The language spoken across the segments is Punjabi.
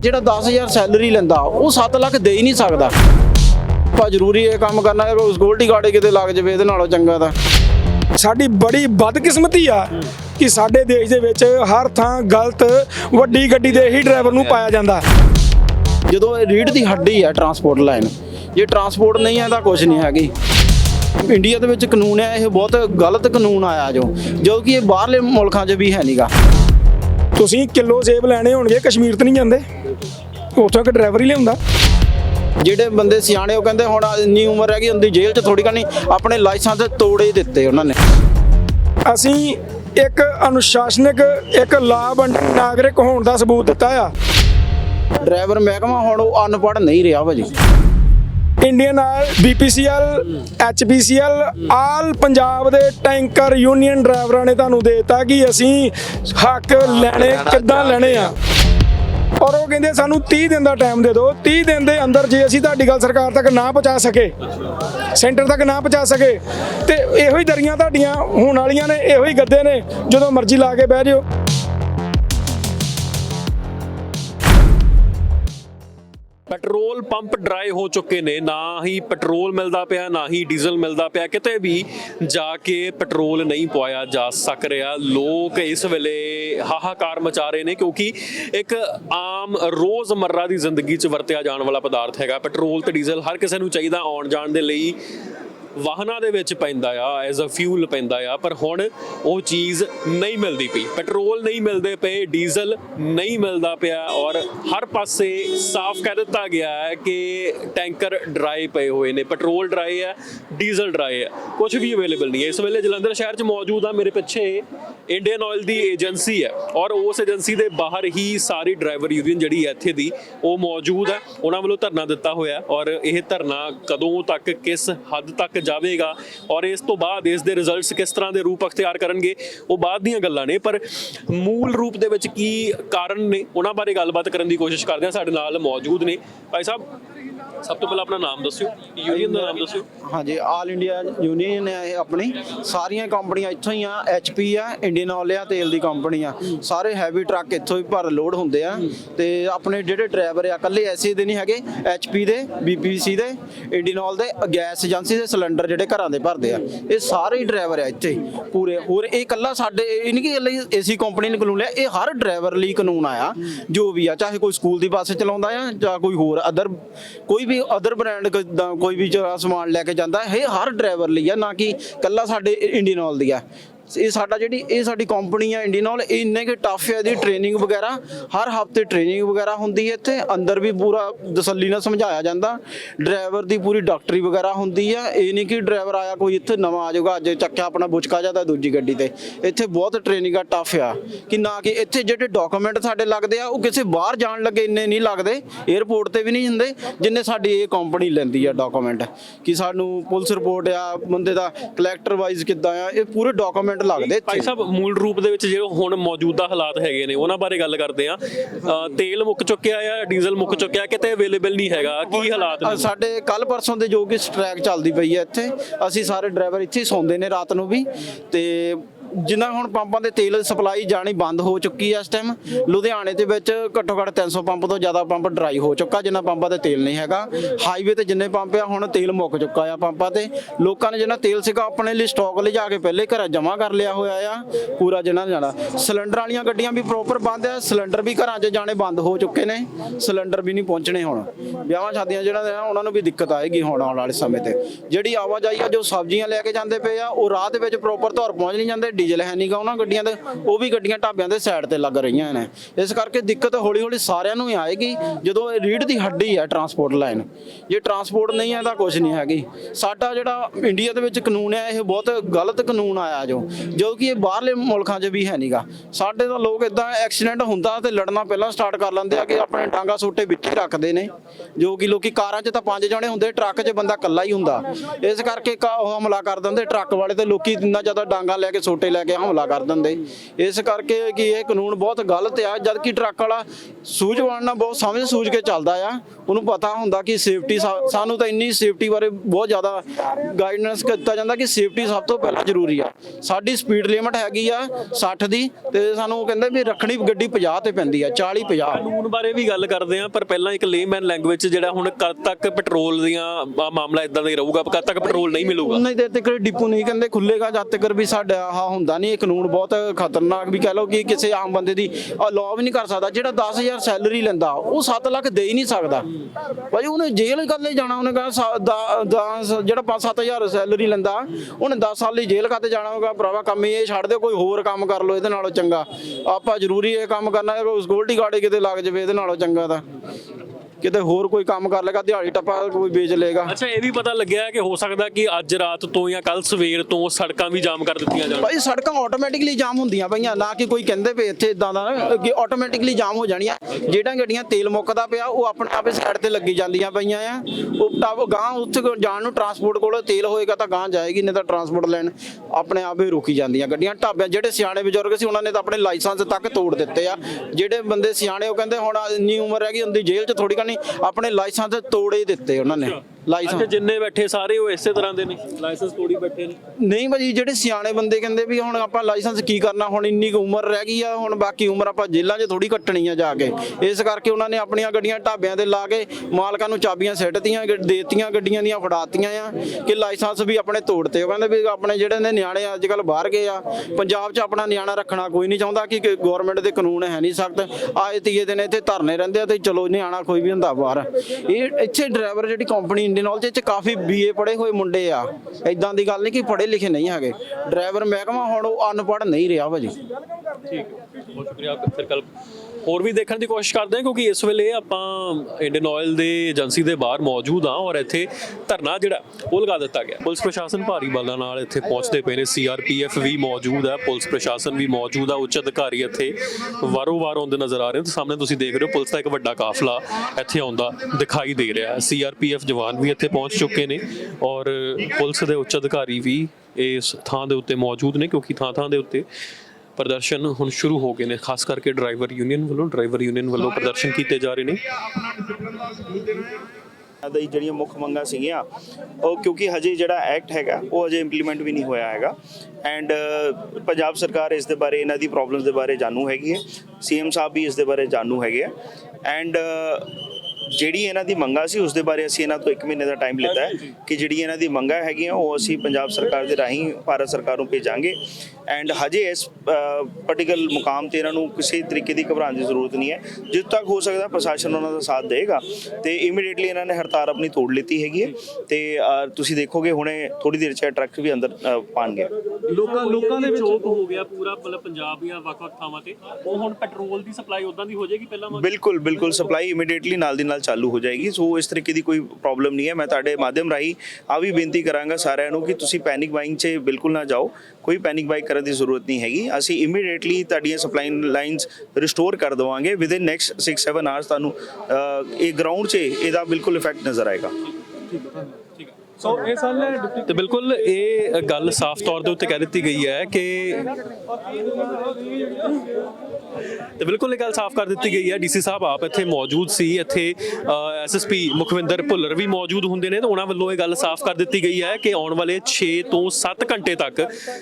ਜਿਹੜਾ 10000 ਸੈਲਰੀ ਲੈਂਦਾ ਉਹ 7 ਲੱਖ ਦੇ ਹੀ ਨਹੀਂ ਸਕਦਾ। ਆਪਾਂ ਜ਼ਰੂਰੀ ਇਹ ਕੰਮ ਕਰਨਾ ਹੈ ਸਕਿਉਰਟੀ ਗਾਰਡ ਹੀ ਕਿਤੇ ਲੱਗ ਜਾਵੇ ਇਹਦੇ ਨਾਲੋਂ ਚੰਗਾ ਤਾਂ। ਸਾਡੀ ਬੜੀ ਬਦਕਿਸਮਤੀ ਆ ਕਿ ਸਾਡੇ ਦੇਸ਼ ਦੇ ਵਿੱਚ ਹਰ ਥਾਂ ਗਲਤ ਵੱਡੀ ਗੱਡੀ ਦੇ ਹੀ ਡਰਾਈਵਰ ਨੂੰ ਪਾਇਆ ਜਾਂਦਾ। ਜਦੋਂ ਇਹ ਰੀੜ ਦੀ ਹੱਡੀ ਹੈ ਟਰਾਂਸਪੋਰਟ ਲਾਈਨ ਜੇ ਟਰਾਂਸਪੋਰਟ ਨਹੀਂ ਹੈ ਤਾਂ ਕੁਝ ਨਹੀਂ ਹੈਗੀ। ਇੰਡੀਆ ਦੇ ਵਿੱਚ ਕਾਨੂੰਨ ਹੈ ਇਹ ਬਹੁਤ ਗਲਤ ਕਾਨੂੰਨ ਆਇਆ ਜੋ ਜੋ ਕਿ ਇਹ ਬਾਹਰਲੇ ਮੁਲਕਾਂ 'ਚ ਵੀ ਹੈ ਨਹੀਂਗਾ ਤੁਸੀਂ ਕਿਲੋ ਸੇਬ ਲੈਣੇ ਹੋਣਗੇ ਕਸ਼ਮੀਰ ਤੇ ਨਹੀਂ ਜਾਂਦੇ? ਉੱਥੋਂ ਇੱਕ ਡਰਾਈਵਰ ਹੀ ਲਿਆਉਂਦਾ। ਜਿਹੜੇ ਬੰਦੇ ਸਿਆਣੇ ਉਹ ਕਹਿੰਦੇ ਹੁਣ ਇੰਨੀ ਉਮਰ ਹੈਗੀ ਹੁੰਦੀ ਜੇਲ੍ਹ 'ਚ ਥੋੜੀ ਕਰਨੀ ਆਪਣੇ ਲਾਇਸੈਂਸ ਤੋੜੇ ਹੀ ਦਿੱਤੇ ਉਹਨਾਂ ਨੇ। ਅਸੀਂ ਇੱਕ ਅਨੁਸ਼ਾਸਨਿਕ ਇੱਕ ਲਾਭਵੰਡ ਨਾਗਰਿਕ ਹੋਣ ਦਾ ਸਬੂਤ ਦਿੱਤਾ ਆ। ਡਰਾਈਵਰ ਮਹਿਕਮਾ ਹੁਣ ਉਹ ਅਨਪੜ੍ਹ ਨਹੀਂ ਰਿਹਾ ਭਾਜੀ। Indian oil BPCL HPCL all Punjab ਦੇ ਟੈਂਕਰ ਯੂਨੀਅਨ ਡਰਾਈਵਰਾਂ ਨੇ ਤੁਹਾਨੂੰ ਦੇਤਾ ਕਿ ਅਸੀਂ ਹੱਕ ਲੈਣੇ ਕਿੱਦਾਂ ਲੈਣੇ ਆ। ਔਰ ਉਹ ਕਹਿੰਦੇ ਸਾਨੂੰ 30 ਦਿਨ ਦਾ ਟਾਈਮ ਦੇ ਦਿਓ। 30 ਦਿਨ ਦੇ ਅੰਦਰ ਜੇ ਅਸੀਂ ਤੁਹਾਡੀ ਗੱਲ ਸਰਕਾਰ ਤੱਕ ਨਾ ਪਹੁੰਚਾ ਸਕੇ ਸੈਂਟਰ ਤੱਕ ਨਾ ਪਹੁੰਚਾ ਸਕੇ, ਤੇ ਇਹੋ ਹੀ ਦਰੀਆਂ ਤੁਹਾਡੀਆਂ, ਹੋਣ ਵਾਲੀਆਂ ਨੇ, ਇਹੋ ਹੀ ਗੱਦੇ ਨੇ, ਜਦੋਂ ਮਰਜ਼ੀ ਲਾ ਕੇ ਬਹਿ ਜਿਓ। ਪੈਟਰੋਲ ਪੰਪ ਡਰਾਈ ਹੋ ਚੁੱਕੇ ਨੇ। ਨਾ ਹੀ ਪੈਟਰੋਲ ਮਿਲਦਾ ਪਿਆ, ਨਾ ਹੀ ਡੀਜ਼ਲ ਮਿਲਦਾ ਪਿਆ। ਕਿਤੇ ਵੀ ਜਾ ਕੇ ਪੈਟਰੋਲ ਨਹੀਂ ਪਵਾਇਆ ਜਾ ਸਕ ਰਿਹਾ। ਲੋਕ ਇਸ ਵੇਲੇ ਹਾਹਾਕਾਰ ਮਚਾ ਰਹੇ ਨੇ ਕਿਉਂਕਿ ਇੱਕ ਆਮ ਰੋਜ਼ਮਰਰਾ ਦੀ ਜ਼ਿੰਦਗੀ 'ਚ ਵਰਤਿਆ ਜਾਣ ਵਾਲਾ ਪਦਾਰਥ ਹੈਗਾ। ਪੈਟਰੋਲ ਤੇ ਡੀਜ਼ਲ ਹਰ ਕਿਸੇ ਨੂੰ ਚਾਹੀਦਾ ਆਉਣ ਜਾਣ ਦੇ ਲਈ। ਵਾਹਨਾਂ ਦੇ ਵਿੱਚ ਪੈਂਦਾ ਆ ਐਜ਼ ਅ ਫਿਊਲ ਪੈਂਦਾ ਆ, ਪਰ ਹੁਣ ਉਹ ਚੀਜ਼ ਨਹੀਂ ਮਿਲਦੀ ਪਈ। ਪੈਟਰੋਲ ਨਹੀਂ ਮਿਲਦੇ ਪਏ, ਡੀਜ਼ਲ ਨਹੀਂ ਮਿਲਦਾ ਪਿਆ, ਔਰ ਹਰ ਪਾਸੇ ਸਾਫ਼ ਕਹਿ ਦਿੱਤਾ ਗਿਆ ਹੈ ਕਿ ਟੈਂਕਰ ਡਰਾਈ ਪਏ ਹੋਏ ਨੇ, ਪੈਟਰੋਲ ਡਰਾਈ ਹੈ ਡੀਜ਼ਲ ਡਰਾਈ ਹੈ ਕੁਝ ਵੀ ਅਵੇਲੇਬਲ ਨਹੀਂ ਹੈ। ਇਸ ਵੇਲੇ ਜਲੰਧਰ ਸ਼ਹਿਰ 'ਚ ਮੌਜੂਦ ਆ, ਮੇਰੇ ਪਿੱਛੇ ਇੰਡੀਅਨ ਆਇਲ ਦੀ ਏਜੰਸੀ ਹੈ, ਔਰ ਉਸ ਏਜੰਸੀ ਦੇ ਬਾਹਰ ਹੀ ਸਾਰੀ ਡਰਾਈਵਰ ਯੂਨੀਅਨ ਜਿਹੜੀ ਹੈ ਇੱਥੇ ਦੀ, ਉਹ ਮੌਜੂਦ ਹੈ। ਉਹਨਾਂ ਵੱਲੋਂ ਧਰਨਾ ਦਿੱਤਾ ਹੋਇਆ, ਔਰ ਇਹ ਧਰਨਾ ਕਦੋਂ ਤੱਕ, ਕਿਸ ਹੱਦ ਤੱਕ ਜਾਵੇਗਾ ਔਰ ਇਸ ਤੋਂ ਬਾਅਦ ਇਸ ਦੇ ਰਿਜ਼ਲਟਸ ਕਿਸ ਤਰ੍ਹਾਂ ਦੇ ਰੂਪ ਅਖਤਿਆਰ ਕਰਨਗੇ, ਉਹ ਬਾਅਦ ਦੀਆਂ ਗੱਲਾਂ ਨੇ। ਪਰ ਮੂਲ ਰੂਪ ਦੇ ਵਿੱਚ ਕੀ ਕਾਰਨ ਨੇ, ਉਹਨਾਂ ਬਾਰੇ ਗੱਲਬਾਤ ਕਰਨ ਦੀ ਕੋਸ਼ਿਸ਼ ਕਰਦੇ ਹਾਂ। ਸਾਡੇ ਨਾਲ ਮੌਜੂਦ ਨੇ। ਭਾਈ ਸਾਹਿਬ ਸਭ ਤੋਂ ਪਹਿਲਾਂ ਆਪਣਾ ਨਾਮ ਦੱਸਿਓ ਯੂਨੀਅਨ ਦਾ ਨਾਮ ਦੱਸਿਓ। ਹਾਂਜੀ ਆਲ ਇੰਡੀਆ ਯੂਨੀਅਨ ਹੈ ਇਹ ਆਪਣੀ। ਸਾਰੀਆਂ ਕੰਪਨੀਆਂ ਇੱਥੋਂ ਹੀ ਆ ਐਚਪੀ ਆ ਇੰਡੀਅਨ ਆਇਲ ਆ, ਤੇਲ ਦੀ ਕੰਪਨੀ ਆ। ਸਾਰੇ ਹੈਵੀ ਟਰੱਕ ਇੱਥੋਂ ਹੀ ਭਰ ਲੋਡ ਹੁੰਦੇ ਆ। ਤੇ ਆਪਣੇ ਜਿਹੜੇ ਡਰਾਈਵਰ ਆ, ਇਕੱਲੇ ਐਸੇ ਦੇ ਨਹੀਂ ਹੈਗੇ ਐਚਪੀ ਦੇ ਬੀਪੀਸੀ ਦੇ ਇੰਡੀਅਨ ਆਇਲ ਦੇ, ਗੈਸ ਏਜੰਸੀ ਦੇ ਸਿਲੰਡਰ ਜਿਹੜੇ ਘਰਾਂ ਦੇ ਭਰਦੇ ਆ। ਇਹ ਸਾਰੇ ਹੀ ਡਰਾਈਵਰ ਆ ਇੱਥੇ, ਪੂਰੇ। ਹੋਰ ਇਹ ਇਕੱਲਾ ਸਾਡੇ, ਇਹ ਨਹੀਂ ਕਿ ਲਈ ਏਸੀ ਕੰਪਨੀ ਨੇ ਕਾਨੂੰਨ ਲਿਆ, ਇਹ ਹਰ ਡਰਾਈਵਰ ਲਈ ਕਾਨੂੰਨ ਆਇਆ। ਜੋ ਵੀ ਆ, ਚਾਹੇ ਕੋਈ ਸਕੂਲ ਦੀ ਬੱਸ ਚਲਾਉਂਦਾ ਆ, ਜਾਂ ਕੋਈ ਹੋਰ ਅਦਰ ਕੋਈ ਵੀ ਅਦਰ ਬ੍ਰਾਂਡ ਕੋਈ ਵੀ ਸਮਾਨ ਲੈ ਕੇ ਜਾਂਦਾ, ਇਹ ਹਰ ਡਰਾਈਵਰ ਲਈ ਆ, ਨਾ ਕਿ ਕੱਲਾ ਸਾਡੇ ਇੰਡੀਅਨ ਆਇਲ ਦੀ ਆ। ਇਹ ਸਾਡਾ ਜਿਹੜੀ, ਇਹ ਸਾਡੀ ਕੰਪਨੀ ਆ ਇੰਡੀਅਨ ਆਇਲ, ਇਹ ਇੰਨੇ ਕਿ ਟਫ ਹੈ ਇਹਦੀ ਟ੍ਰੇਨਿੰਗ ਵਗੈਰਾ। ਹਰ ਹਫ਼ਤੇ ਟ੍ਰੇਨਿੰਗ ਵਗੈਰਾ ਹੁੰਦੀ ਹੈ ਇੱਥੇ। ਅੰਦਰ ਵੀ ਪੂਰਾ ਤਸੱਲੀ ਨਾਲ ਸਮਝਾਇਆ ਜਾਂਦਾ। ਡਰਾਈਵਰ ਦੀ ਪੂਰੀ ਡਾਕਟਰੀ ਵਗੈਰਾ ਹੁੰਦੀ ਆ। ਇਹ ਨਹੀਂ ਕਿ ਡਰਾਈਵਰ ਆਇਆ, ਕੋਈ ਇੱਥੇ ਨਵਾਂ ਆ ਜਾਊਗਾ, ਅੱਜ ਚੱਕਿਆ ਆਪਣਾ ਬੁਚਕਾ ਜਾਂਦਾ ਦੂਜੀ ਗੱਡੀ ਤੇ। ਇੱਥੇ ਬਹੁਤ ਟ੍ਰੇਨਿੰਗ ਆ ਟਫ ਆ। ਕਿ ਨਾ ਕਿ ਇੱਥੇ ਜਿਹੜੇ ਡਾਕੂਮੈਂਟ ਸਾਡੇ ਲੱਗਦੇ ਆ, ਉਹ ਕਿਸੇ ਬਾਹਰ ਜਾਣ ਲੱਗੇ ਇੰਨੇ ਨਹੀਂ ਲੱਗਦੇ। 에어ਪੋਰਟ ਤੇ ਵੀ ਨਹੀਂ ਹੁੰਦੇ, ਜਿੰਨੇ ਸਾਡੀ ਇਹ ਕੰਪਨੀ ਲੈਂਦੀ ਆ ਡਾਕੂਮੈਂਟ ਕਿ ਸਾਨੂੰ ਪੁਲਿਸ ਰਿਪੋਰਟ ਆ, ਬੰਦੇ ਦਾ ਕਲੈਕਟਰ ਵਾਈਜ਼ ਕਿੱਦਾਂ ਆ, ਇਹ ਪੂਰੇ ਡਾਕੂਮੈਂਟ ਲੱਗਦੇ ਇੱਥੇ। ਭਾਈ ਸਾਹਿਬ ਮੂਲ ਰੂਪ ਦੇ ਵਿੱਚ ਜਿਹੜੇ ਹੁਣ ਮੌਜੂਦਾ ਹਾਲਾਤ ਹੈਗੇ ਨੇ ਉਹਨਾਂ ਬਾਰੇ ਗੱਲ ਕਰਦੇ ਆ ਤੇਲ ਮੁੱਕ ਚੁੱਕਿਆ ਆ ਡੀਜ਼ਲ ਮੁੱਕ ਚੁੱਕਿਆ ਕਿਤੇ ਅਵੇਲੇਬਲ ਨਹੀਂ ਹੈਗਾ। ਕੀ ਹਾਲਾਤ ਨੇ? ਸਾਡੇ ਕੱਲ ਪਰਸੋਂ ਦੇ ਜੋ ਕਿ ਸਟ੍ਰੈਕ ਚੱਲਦੀ ਪਈ ਹੈ ਇੱਥੇ ਅਸੀਂ ਸਾਰੇ ਡਰਾਈਵਰ ਇੱਥੇ ਸੌਂਦੇ ਨੇ ਰਾਤ ਨੂੰ ਵੀ ਤੇ ਜਿੰਨਾ ਹੁਣ ਪੰਪਾਂ ਦੇ ਤੇਲ ਸਪਲਾਈ ਜਾਣੀ ਬੰਦ ਹੋ ਚੁੱਕੀ ਹੈ ਇਸ ਟਾਈਮ ਲੁਧਿਆਣੇ ਦੇ ਵਿੱਚ ਘੱਟੋ ਘੱਟ 300 ਪੰਪ ਤੋਂ ਜ਼ਿਆਦਾ ਪੰਪ ਡਰਾਈ ਹੋ ਚੁੱਕਾ, ਜਿੰਨਾ ਪੰਪਾਂ ਤੇ ਤੇਲ ਨਹੀਂ ਹੈਗਾ। ਹਾਈਵੇ ਤੇ ਜਿੰਨੇ ਪੰਪ ਆ, ਹੁਣ ਤੇਲ ਮੁੱਕ ਚੁੱਕਾ ਆ ਪੰਪਾਂ ਤੇ। ਲੋਕਾਂ ਨੇ ਜਿੰਨਾ ਤੇਲ ਸੀਗਾ ਆਪਣੇ ਲਈ ਸਟਾਕ ਲਿਜਾ ਕੇ ਪਹਿਲੇ ਘਰਾਂ ਜਮ੍ਹਾਂ ਕਰ ਲਿਆ ਹੋਇਆ ਆ, ਪੂਰਾ ਜਿੰਨਾ ਜਾਣਾ। ਸਿਲੰਡਰ ਵਾਲੀਆਂ ਗੱਡੀਆਂ ਵੀ ਪ੍ਰੋਪਰ ਬੰਦ ਆ ਸਿਲੰਡਰ ਵੀ ਘਰਾਂ 'ਚ ਜਾਣੇ ਬੰਦ ਹੋ ਚੁੱਕੇ ਨੇ। ਸਿਲੰਡਰ ਵੀ ਨਹੀਂ ਪਹੁੰਚਣੇ ਹੁਣ। ਵਿਆਹਾਂ ਸ਼ਾਦੀਆਂ ਜਿਹੜਾ ਨੇ, ਉਹਨਾਂ ਨੂੰ ਵੀ ਦਿੱਕਤ ਆਏਗੀ ਹੁਣ ਆਉਣ ਵਾਲੇ ਸਮੇਂ ਤੇ। ਜਿਹੜੀ ਆਵਾਜਾਈ ਆ, ਜੋ ਸਬਜ਼ੀਆਂ ਲੈ ਕੇ ਜਾਂਦੇ ਪਏ ਆ, ਉਹ ਰਾਹ ਦੇ ਵਿੱਚ ਪ੍ਰੋਪਰ ਧੌਰ ਪਹੁੰਚ ਨਹੀਂ ਜਾਂਦੇ ਡੀਜ਼ਲ ਹੈ ਨਹੀਂਗਾ ਉਹਨਾਂ ਗੱਡੀਆਂ ਦੇ, ਉਹ ਵੀ ਗੱਡੀਆਂ ਢਾਬਿਆਂ ਦੇ ਸਾਈਡ ਤੇ ਲੱਗ ਰਹੀਆਂ ਨੇ। ਇਸ ਕਰਕੇ ਦਿੱਕਤ ਹੌਲੀ ਹੌਲੀ ਸਾਰਿਆਂ ਨੂੰ ਹੀ ਆਏਗੀ, ਜਦੋਂ ਇਹ ਰੀੜ ਦੀ ਹੱਡੀ ਹੈ ਟਰਾਂਸਪੋਰਟ ਲਾਈਨ ਜੇ ਟਰਾਂਸਪੋਰਟ ਨਹੀਂ ਹੈ ਤਾਂ ਕੁਝ ਨਹੀਂ ਹੈਗੀ। ਸਾਡਾ ਜਿਹੜਾ ਇੰਡੀਆ ਦੇ ਵਿੱਚ ਕਾਨੂੰਨ ਹੈ, ਇਹ ਬਹੁਤ ਗਲਤ ਕਾਨੂੰਨ ਆਇਆ ਜੋ। ਜੋ ਕਿ ਇਹ ਬਾਹਰਲੇ ਮੁਲਕਾਂ 'ਚ ਵੀ ਹੈ ਨਹੀਂਗਾ ਸਾਡੇ ਤਾਂ ਲੋਕ ਇਦਾਂ ਐਕਸੀਡੈਂਟ ਹੁੰਦਾ ਤੇ ਲੜਨਾ ਪਹਿਲਾਂ ਸਟਾਰਟ ਕਰ ਲੈਂਦੇ ਆ ਕਿ ਆਪਣੇ ਡਾਂਗਾ ਸੋਟੇ ਵਿੱਚ ਹੀ ਰੱਖਦੇ ਨੇ। ਜੋ ਕਿ ਲੋਕੀ ਕਾਰਾਂ 'ਚ ਤਾਂ ਪੰਜ ਜਣੇ ਹੁੰਦੇ, ਟਰੱਕ 'ਚ ਬੰਦਾ ਇਕੱਲਾ ਹੀ ਹੁੰਦਾ। ਇਸ ਕਰਕੇ ਕਾ- ਉਹ ਹਮਲਾ ਕਰ ਦਿੰਦੇ, ਟਰੱਕ ਵਾਲੇ ਤੇ ਲੋਕੀ ਇੰਨਾ ਜ਼ਿਆਦਾ ਡਾਂਗਾ ਲੈ ਕੇ ਸੋਟੇ ਕੱਟੇ ਲੈ ਕੇ ਹਮਲਾ ਕਰ ਦਿੰਦੇ। ਇਸ ਕਰਕੇ ਕਿ ਇਹ ਕਾਨੂੰਨ ਬਹੁਤ ਗਲਤ ਆ ਜਦ ਕਿ ਟਰੱਕ ਵਾਲਾ ਸੂਝਵਾਨ ਨਾਲ ਬਹੁਤ ਸਮਝ ਸੂਝ ਕੇ ਚੱਲਦਾ ਆ। ਉਹਨੂੰ ਪਤਾ ਹੁੰਦਾ ਕਿ ਸੇਫਟੀ ਸਾਨੂੰ ਤਾਂ ਇੰਨੀ ਸੇਫਟੀ ਬਾਰੇ ਬਹੁਤ ਜ਼ਿਆਦਾ ਗਾਈਡੈਂਸ ਕੀਤਾ ਜਾਂਦਾ ਕਿ ਸੇਫਟੀ ਸਭ ਤੋਂ ਪਹਿਲਾਂ ਜ਼ਰੂਰੀ ਆ। ਸਾਡੀ ਸਪੀਡ ਲਿਮਟ ਹੈਗੀ ਆ 60 ਦੀ ਤੇ ਸਾਨੂੰ ਉਹ ਕਹਿੰਦੇ ਵੀ ਰੱਖਣੀ ਗੱਡੀ 50 ਤੇ ਪੈਂਦੀ ਆ 40 50 ਕਾਨੂੰਨ ਬਾਰੇ ਵੀ ਗੱਲ ਕਰਦੇ ਆ ਪਰ ਪਹਿਲਾਂ ਇੱਕ ਲੇਮੈਨ ਲੈਂਗੁਏਜ ਜਿਹੜਾ ਹੁਣ ਕਦ ਤੱਕ ਪੈਟਰੋਲ ਦੀਆਂ ਮਾਮਲਾ ਇਦਾਂ ਦਾ ਹੀ ਰਹੂਗਾ ਕਦ ਤੱਕ ਪੈਟਰੋਲ ਨਹੀਂ ਮਿਲੂਗਾ? ਉਹਨਾਂ ਦੇ ਤੱਕ ਡਿਪੂ ਨਹੀਂ ਕਹਿੰਦੇ ਖੁੱਲੇਗਾ ਜਦ ਤੱਕ ਵੀ ਸਾਡਾ ਆਹ ਹੁੰਦਾ ਨਹੀਂ, ਇਹ ਕਾਨੂੰਨ ਬਹੁਤ ਖਤਰਨਾਕ ਵੀ ਕਹਿ ਲਓ ਕਿ ਕਿਸੇ ਆਮ ਬੰਦੇ ਦੀ ਲਾਅ ਵੀ ਨਹੀਂ ਕਰ ਸਕਦਾ, ਜਿਹੜਾ 10000 ਸੈਲਰੀ ਲੈਂਦਾ, ਉਹ 7 ਲੱਖ ਦੇ ਹੀ ਨਹੀਂ ਸਕਦਾ। ਭਾਈ ਉਹਨੇ ਜੇਲ੍ਹ ਕੱਲੇ ਜਾਣਾ, ਉਹਨੇ ਕਹਾ ਜਿਹੜਾ 5-7000 ਸੈਲਰੀ ਲੈਂਦਾ, ਉਹਨੇ 10 ਸਾਲ ਲਈ ਜੇਲ੍ਹ ਖਾਤੇ ਜਾਣਾ ਹੋਗਾ ਭਰਾਵਾ ਕੰਮ ਇਹ ਛੱਡ ਦਿਓ, ਕੋਈ ਹੋਰ ਕੰਮ ਕਰ ਲਓ, ਇਹਦੇ ਨਾਲੋਂ ਚੰਗਾ। ਆਪਾਂ ਜ਼ਰੂਰੀ ਇਹ ਕੰਮ ਕਰਨਾ ਹੈ ਕੋਈ ਸਕਿਉਰਟੀ ਗਾਰਡ ਕਿਤੇ ਲੱਗ ਜਾਵੇ, ਇਹਦੇ ਨਾਲੋਂ ਚੰਗਾ ਤਾਂ। ਕਿਤੇ ਹੋਰ ਕੋਈ ਕੰਮ ਕਰ ਲੇਗਾ ਦਿਹਾੜੀ ਟੱਪਾ ਕੋਈ ਵੇਚ ਲੇਗਾ ਅੱਛਾ ਇਹ ਵੀ ਪਤਾ ਲੱਗਿਆ ਕਿ ਹੋ ਸਕਦਾ ਕਿ ਅੱਜ ਰਾਤ ਤੋਂ ਜਾਂ ਕੱਲ ਸਵੇਰ ਤੋਂ ਸੜਕਾਂ ਵੀ ਜਾਮ ਕਰ ਦਿੱਤੀਆਂ ਜਾਣ। ਭਾਈ ਸੜਕਾਂ ਆਟੋਮੈਟਿਕਲੀ ਜਾਮ ਹੁੰਦੀਆਂ ਪਈਆਂ ਨਾ ਕਿ ਕੋਈ ਕਹਿੰਦੇ ਪਏ ਇੱਥੇ ਇਦਾਂ ਦਾ ਕਿ ਆਟੋਮੈਟਿਕਲੀ ਜਾਮ ਹੋ ਜਾਣੀਆਂ। ਜਿਹੜੀਆਂ ਗੱਡੀਆਂ ਤੇਲ ਮੁੱਕਦਾ ਪਿਆ ਉਹ ਆਪਣੇ ਆਪੇ ਸਾਈਡ ਤੇ ਲੱਗੀ ਜਾਂਦੀਆਂ ਪਈਆਂ ਆ। ਉਹ ਟਾਪ ਗਾਂ ਉੱਥੇ ਜਾਣ ਨੂੰ ਟਰਾਂਸਪੋਰਟ ਕੋਲ ਤੇਲ ਹੋਏਗਾ ਤਾਂ ਗਾਂ ਜਾਏਗੀ ਨਹੀਂ ਤਾਂ ਟਰਾਂਸਪੋਰਟ ਲੈਣ ਆਪਣੇ ਆਪੇ ਰੁਕੀ ਜਾਂਦੀਆਂ ਗੱਡੀਆਂ। ਢਾਬਿਆਂ ਜਿਹੜੇ ਸਿਆਣੇ ਬਜ਼ੁਰਗ ਸੀ ਉਹਨਾਂ ਨੇ ਤਾਂ ਆਪਣੇ ਲਾਇਸੈਂਸ ਤੱਕ ਤੋੜ ਦਿੱਤੇ ਆ। ਜਿਹੜੇ ਬੰਦੇ ਸਿਆਣੇ ਉਹ ਕਹਿੰਦੇ ਹੁਣ ਇੰਨੀ ਉਮਰ ਹੈਗੀ ਹੁੰਦੀ ਜੇਲ੍ਹ 'ਚ ਥੋੜੀ ਕਰਨੀ ਆਪਣੇ ਲਾਇਸੈਂਸ ਤੋੜੇ ਹੀ ਦਿੱਤੇ ਉਹਨਾਂ ਨੇ। ਅੱਛਾ ਲਾਇਸੈਂਸ ਜਿੰਨੇ ਬੈਠੇ ਸਾਰੇ ਉਹ ਇਸੇ ਤਰ੍ਹਾਂ ਦੇ ਨੇ? ਲਾਇਸੈਂਸ ਤੋੜੀ ਬੈਠੇ ਨੇ। ਨਹੀਂ ਭਾਜੀ ਜਿਹੜੇ ਸਿਆਣੇ ਬੰਦੇ ਕਹਿੰਦੇ ਵੀ ਹੁਣ ਆਪਾਂ ਲਾਇਸੈਂਸ ਕੀ ਕਰਨਾ ਹੁਣ ਇੰਨੀ ਕੁ ਉਮਰ ਰਹਿ ਗਈ ਆ ਹੁਣ ਬਾਕੀ ਉਮਰ ਆਪਾਂ ਜੇਲ੍ਹਾਂ 'ਚ ਥੋੜੀ ਕੱਟਣੀ ਆ ਜਾ ਕੇ। ਇਸ ਕਰਕੇ ਉਹਨਾਂ ਨੇ ਆਪਣੀਆਂ ਗੱਡੀਆਂ ਢਾਬਿਆਂ ਤੇ ਲਾ ਕੇ ਮਾਲਕਾਂ ਨੂੰ ਚਾਬੀਆਂ ਸਿੱਟਤੀਆਂ ਦੇਤੀਆਂ ਗੱਡੀਆਂ ਦੀਆਂ ਫੜਾਤੀਆਂ ਆ ਕਿ ਲਾਇਸੈਂਸ ਵੀ ਆਪਣੇ ਤੋੜਤੇ ਉਹ ਕਹਿੰਦੇ ਵੀ ਆਪਣੇ ਜਿਹੜੇ ਨੇ ਨਿਆਣੇ ਅੱਜ ਕੱਲ ਬਾਹਰ ਗਏ ਆ। ਪੰਜਾਬ 'ਚ ਆਪਣਾ ਨਿਆਣਾ ਰੱਖਣਾ ਕੋਈ ਨਹੀਂ ਚਾਹੁੰਦਾ ਕਿ ਗਵਰਨਮੈਂਟ ਦੇ ਕਾਨੂੰਨ ਹੈ ਨਹੀਂ ਸਖਤ। ਆਏ ਤੀਏ ਦਿਨ ਇੱਥੇ ਧਰਨੇ ਰਹਿੰਦੇ ਆ ਤੇ ਚਲੋ ਨਿਆਣਾ ਕੋਈ ਵੀ ਹੁੰਦਾ ਬਾਹਰ। ਇਹ ਇੱਥੇ ਡਰਾਈਵਰ ਜਿਹੜੀ ਕੰਪਨੀ ਇੰਡੀਅਨ 'ਚ ਕਾਫੀ ਬੀਏ ਪੜੇ ਹੋਏ ਮੁੰਡੇ ਆ। ਇਦਾਂ ਦੀ ਗੱਲ ਨਹੀਂ ਕਿ ਪੜੇ ਲਿਖੇ ਨਹੀਂ ਹੈਗੇ। ਡਰਾਈਵਰ ਮਹਿਕਮਾ ਹੁਣ ਉਹ ਅਨਪੜ੍ਹ ਨਹੀਂ ਰਿਹਾ ਭਾਜੀ। ਠੀਕ। ਬਹੁਤ ਸ਼ੁਕਰੀਆ ਫਿਰ ਕੱਲ। ਹੋਰ ਵੀ ਦੇਖਣ ਦੀ ਕੋਸ਼ਿਸ਼ ਕਰਦੇ ਹਾਂ ਕਿਉਂਕਿ ਇਸ ਵੇਲੇ ਆਪਾਂ ਇੰਡੀਅਨ ਆਇਲ ਦੇ ਏਜੰਸੀ ਦੇ ਬਾਹਰ ਮੌਜੂਦ ਹਾਂ ਔਰ ਇੱਥੇ ਧਰਨਾ ਜਿਹੜਾ, ਉਹ ਲਗਾ ਦਿੱਤਾ ਗਿਆ। ਪੁਲਿਸ ਪ੍ਰਸ਼ਾਸਨ ਭਾਰੀ ਬਲਾਂ ਨਾਲ ਇੱਥੇ ਪਹੁੰਚਦੇ ਪਏ ਨੇ। ਸੀਆਰਪੀਐਫ ਵੀ ਮੌਜੂਦ ਹੈ। ਪੁਲਿਸ ਪ੍ਰਸ਼ਾਸਨ ਵੀ ਮੌਜੂਦ ਆ। ਉੱਚ ਅਧਿਕਾਰੀ ਇੱਥੇ ਵਾਰੋ-ਵਾਰ ਆਉਂਦੇ ਨਜ਼ਰ ਆ ਰਹੇ ਨੇ। ਸਾਹਮਣੇ ਤੁਸੀਂ ਦੇਖ ਰਹੇ ਹੋ, ਪੁਲਿਸ ਦਾ ਇੱਕ ਵੱਡਾ ਕਾਫਲਾ ਇੱਥੇ ਆਉਂਦਾ ਦਿਖਾਈ ਦੇ ਰਿਹਾ। ਹੈ ਸੀਆਰਪੀਐਫ ਜਵਾਨ ਵੀ ਇੱਥੇ ਪਹੁੰਚ ਚੁੱਕੇ ਨੇ ਔਰ ਪੁਲਿਸ ਦੇ ਉੱਚ ਅਧਿਕਾਰੀ ਵੀ ਇਸ ਥਾਂ ਦੇ ਉੱਤੇ ਮੌਜੂਦ ਨੇ ਕਿਉਂਕਿ ਥਾਂ-ਥਾਂ ਦੇ ਉੱਤੇ ਪ੍ਰਦਰਸ਼ਨ ਹੁਣ ਸ਼ੁਰੂ ਹੋ ਗਏ ਨੇ, ਖਾਸ ਕਰਕੇ ਡਰਾਈਵਰ ਯੂਨੀਅਨ ਵੱਲੋਂ, ਡਰਾਈਵਰ ਯੂਨੀਅਨ ਵੱਲੋਂ ਪ੍ਰਦਰਸ਼ਨ ਕੀਤੇ ਜਾ ਰਹੇ ਨੇ। ਦੀ ਜਿਹੜੀਆਂ ਮੁੱਖ ਮੰਗਾਂ ਸੀਗੀਆਂ, ਉਹ ਕਿਉਂਕਿ ਹਜੇ ਜਿਹੜਾ ਐਕਟ ਹੈਗਾ, ਉਹ ਹਜੇ ਇੰਪਲੀਮੈਂਟ ਵੀ ਨਹੀਂ ਹੋਇਆ ਹੈਗਾ। ਐਂਡ ਪੰਜਾਬ ਸਰਕਾਰ ਇਸ ਦੇ ਬਾਰੇ, ਇਹਨਾਂ ਦੀ ਪ੍ਰੋਬਲਮਸ ਦੇ ਬਾਰੇ ਜਾਣੂ ਹੈਗੀ ਹੈ। ਸੀਐਮ ਸਾਹਿਬ ਵੀ ਇਸ ਦੇ ਬਾਰੇ ਜਾਣੂ ਹੈਗੇ ਆ। ਐਂਡ ਜਿਹੜੀ ਇਹਨਾਂ ਦੀ ਮੰਗਾਂ ਸੀ ਉਸ ਦੇ ਬਾਰੇ ਅਸੀਂ ਇਹਨਾਂ ਤੋਂ 1 ਮਹੀਨੇ ਦਾ ਟਾਈਮ ਲਿੱਤਾ ਹੈ ਕਿ ਜਿਹੜੀ ਇਹਨਾਂ ਦੀ ਮੰਗਾਂ ਹੈਗੀਆਂ ਉਹ ਅਸੀਂ ਪੰਜਾਬ ਸਰਕਾਰ ਦੇ ਰਾਹੀਂ ਭਾਰਤ ਸਰਕਾਰ ਨੂੰ ਭੇਜਾਂਗੇ। ਐਂਡ ਹਜੇ ਇਸ ਪਾਰਟਿਕਲ ਮੁਕਾਮ ਤੇ ਇਹਨਾਂ ਨੂੰ ਕਿਸੇ ਤਰੀਕੇ ਦੀ ਘਬਰਾਉਣ ਦੀ ਜ਼ਰੂਰਤ ਨਹੀਂ ਹੈ। ਜਿੱਥੇ ਤੱਕ ਹੋ ਸਕਦਾ ਪ੍ਰਸ਼ਾਸਨ ਉਹਨਾਂ ਦਾ ਸਾਥ ਦੇਗਾ ਤੇ ਇਮੀਡੀਏਟਲੀ ਇਹਨਾਂ ਨੇ ਹੜਤਾਲ ਆਪਣੀ ਤੋੜ ਲਿੱਤੀ ਹੈਗੀ ਹੈ। ਤੇ ਤੁਸੀਂ ਦੇਖੋਗੇ ਹੁਣੇ ਥੋੜੀ ਦੇਰ ਚ ਟਰੱਕ ਵੀ ਅੰਦਰ ਅ, ਪਾਉਣਗੇ ਲੋਕਾਂ ਲੋਕਾਂ ਦੇ ਵਿੱਚ ਚੋਕ ਹੋ ਗਿਆ ਪੂਰਾ ਮਤਲਬ ਪੰਜਾਬ ਦੀਆਂ ਵੱਖ-ਵੱਖ ਥਾਵਾਂ ਤੇ। ਉਹ ਹੁਣ ਪੈਟਰੋਲ ਦੀ ਸਪਲਾਈ ਉਦਾਂ ਦੀ ਹੋ ਜਾਏਗੀ ਪਹਿਲਾਂ ਵਾਂਗ? ਬਿਲਕੁਲ ਬਿਲਕੁਲ ਸਪਲਾਈ ਇਮੀਡੀਏਟਲੀ ਨਾਲ ਦੀ ਨਾਲ ਚਾਲੂ ਹੋ ਜਾਏਗੀ। ਸੋ ਇਸ ਤਰੀਕੇ ਦੀ ਕੋਈ ਪ੍ਰੋਬਲਮ ਨਹੀਂ ਹੈ। ਮੈਂ ਤੁਹਾਡੇ ਮਾਧਿਅਮ ਰਾਹੀਂ ਆ ਵੀ ਬੇਨਤੀ ਕਰਾਂਗਾ ਸਾਰਿਆਂ ਨੂੰ ਕਿ ਤੁਸੀਂ ਪੈਨਿਕ ਬਾਇੰਗ 'ਚ ਬਿਲਕੁਲ ਨਾ ਜਾਓ। ਕੋਈ ਪੈਨਿਕ ਬਾਈ ਕਰਨ ਦੀ ਜ਼ਰੂਰਤ ਨਹੀਂ ਹੈਗੀ। ਅਸੀਂ ਇਮੀਡੀਏਟਲੀ ਤੁਹਾਡੀਆਂ ਸਪਲਾਈ ਲਾਈਨਸ ਰਿਸਟੋਰ ਕਰ ਦਵਾਂਗੇ। ਵਿਦ ਇਨ ਨੈਕਸਟ 6-7 ਆਵਰਸ ਤੁਹਾਨੂੰ ਇਹ ਗਰਾਊਂਡ 'ਚ ਇਹਦਾ ਬਿਲਕੁਲ ਇਫੈਕਟ ਨਜ਼ਰ ਆਏਗਾ। ਸੋ ਇਹ ਸਾਲ ਤੇ ਬਿਲਕੁਲ ਇਹ ਗੱਲ ਸਾਫ਼ ਤੌਰ ਦੇ ਉੱਤੇ ਕਹਿ ਦਿੱਤੀ ਗਈ ਹੈ ਕਿ ਤੇ ਬਿਲਕੁਲ ਇਹ ਗੱਲ ਸਾਫ਼ ਕਰ ਦਿੱਤੀ ਗਈ ਹੈ। ਡੀਸੀ ਸਾਹਿਬ ਆਪ ਇੱਥੇ ਮੌਜੂਦ ਸੀ। ਇੱਥੇ ਐਸਐਸਪੀ ਮੁਖਵਿੰਦਰ ਭੁੱਲਰ ਵੀ ਮੌਜੂਦ ਹੁੰਦੇ ਨੇ ਤੇ ਉਹਨਾਂ ਵੱਲੋਂ ਇਹ ਗੱਲ ਸਾਫ਼ ਕਰ ਦਿੱਤੀ ਗਈ ਹੈ ਕਿ ਆਉਣ ਵਾਲੇ 6 ਤੋਂ 7 ਘੰਟੇ ਤੱਕ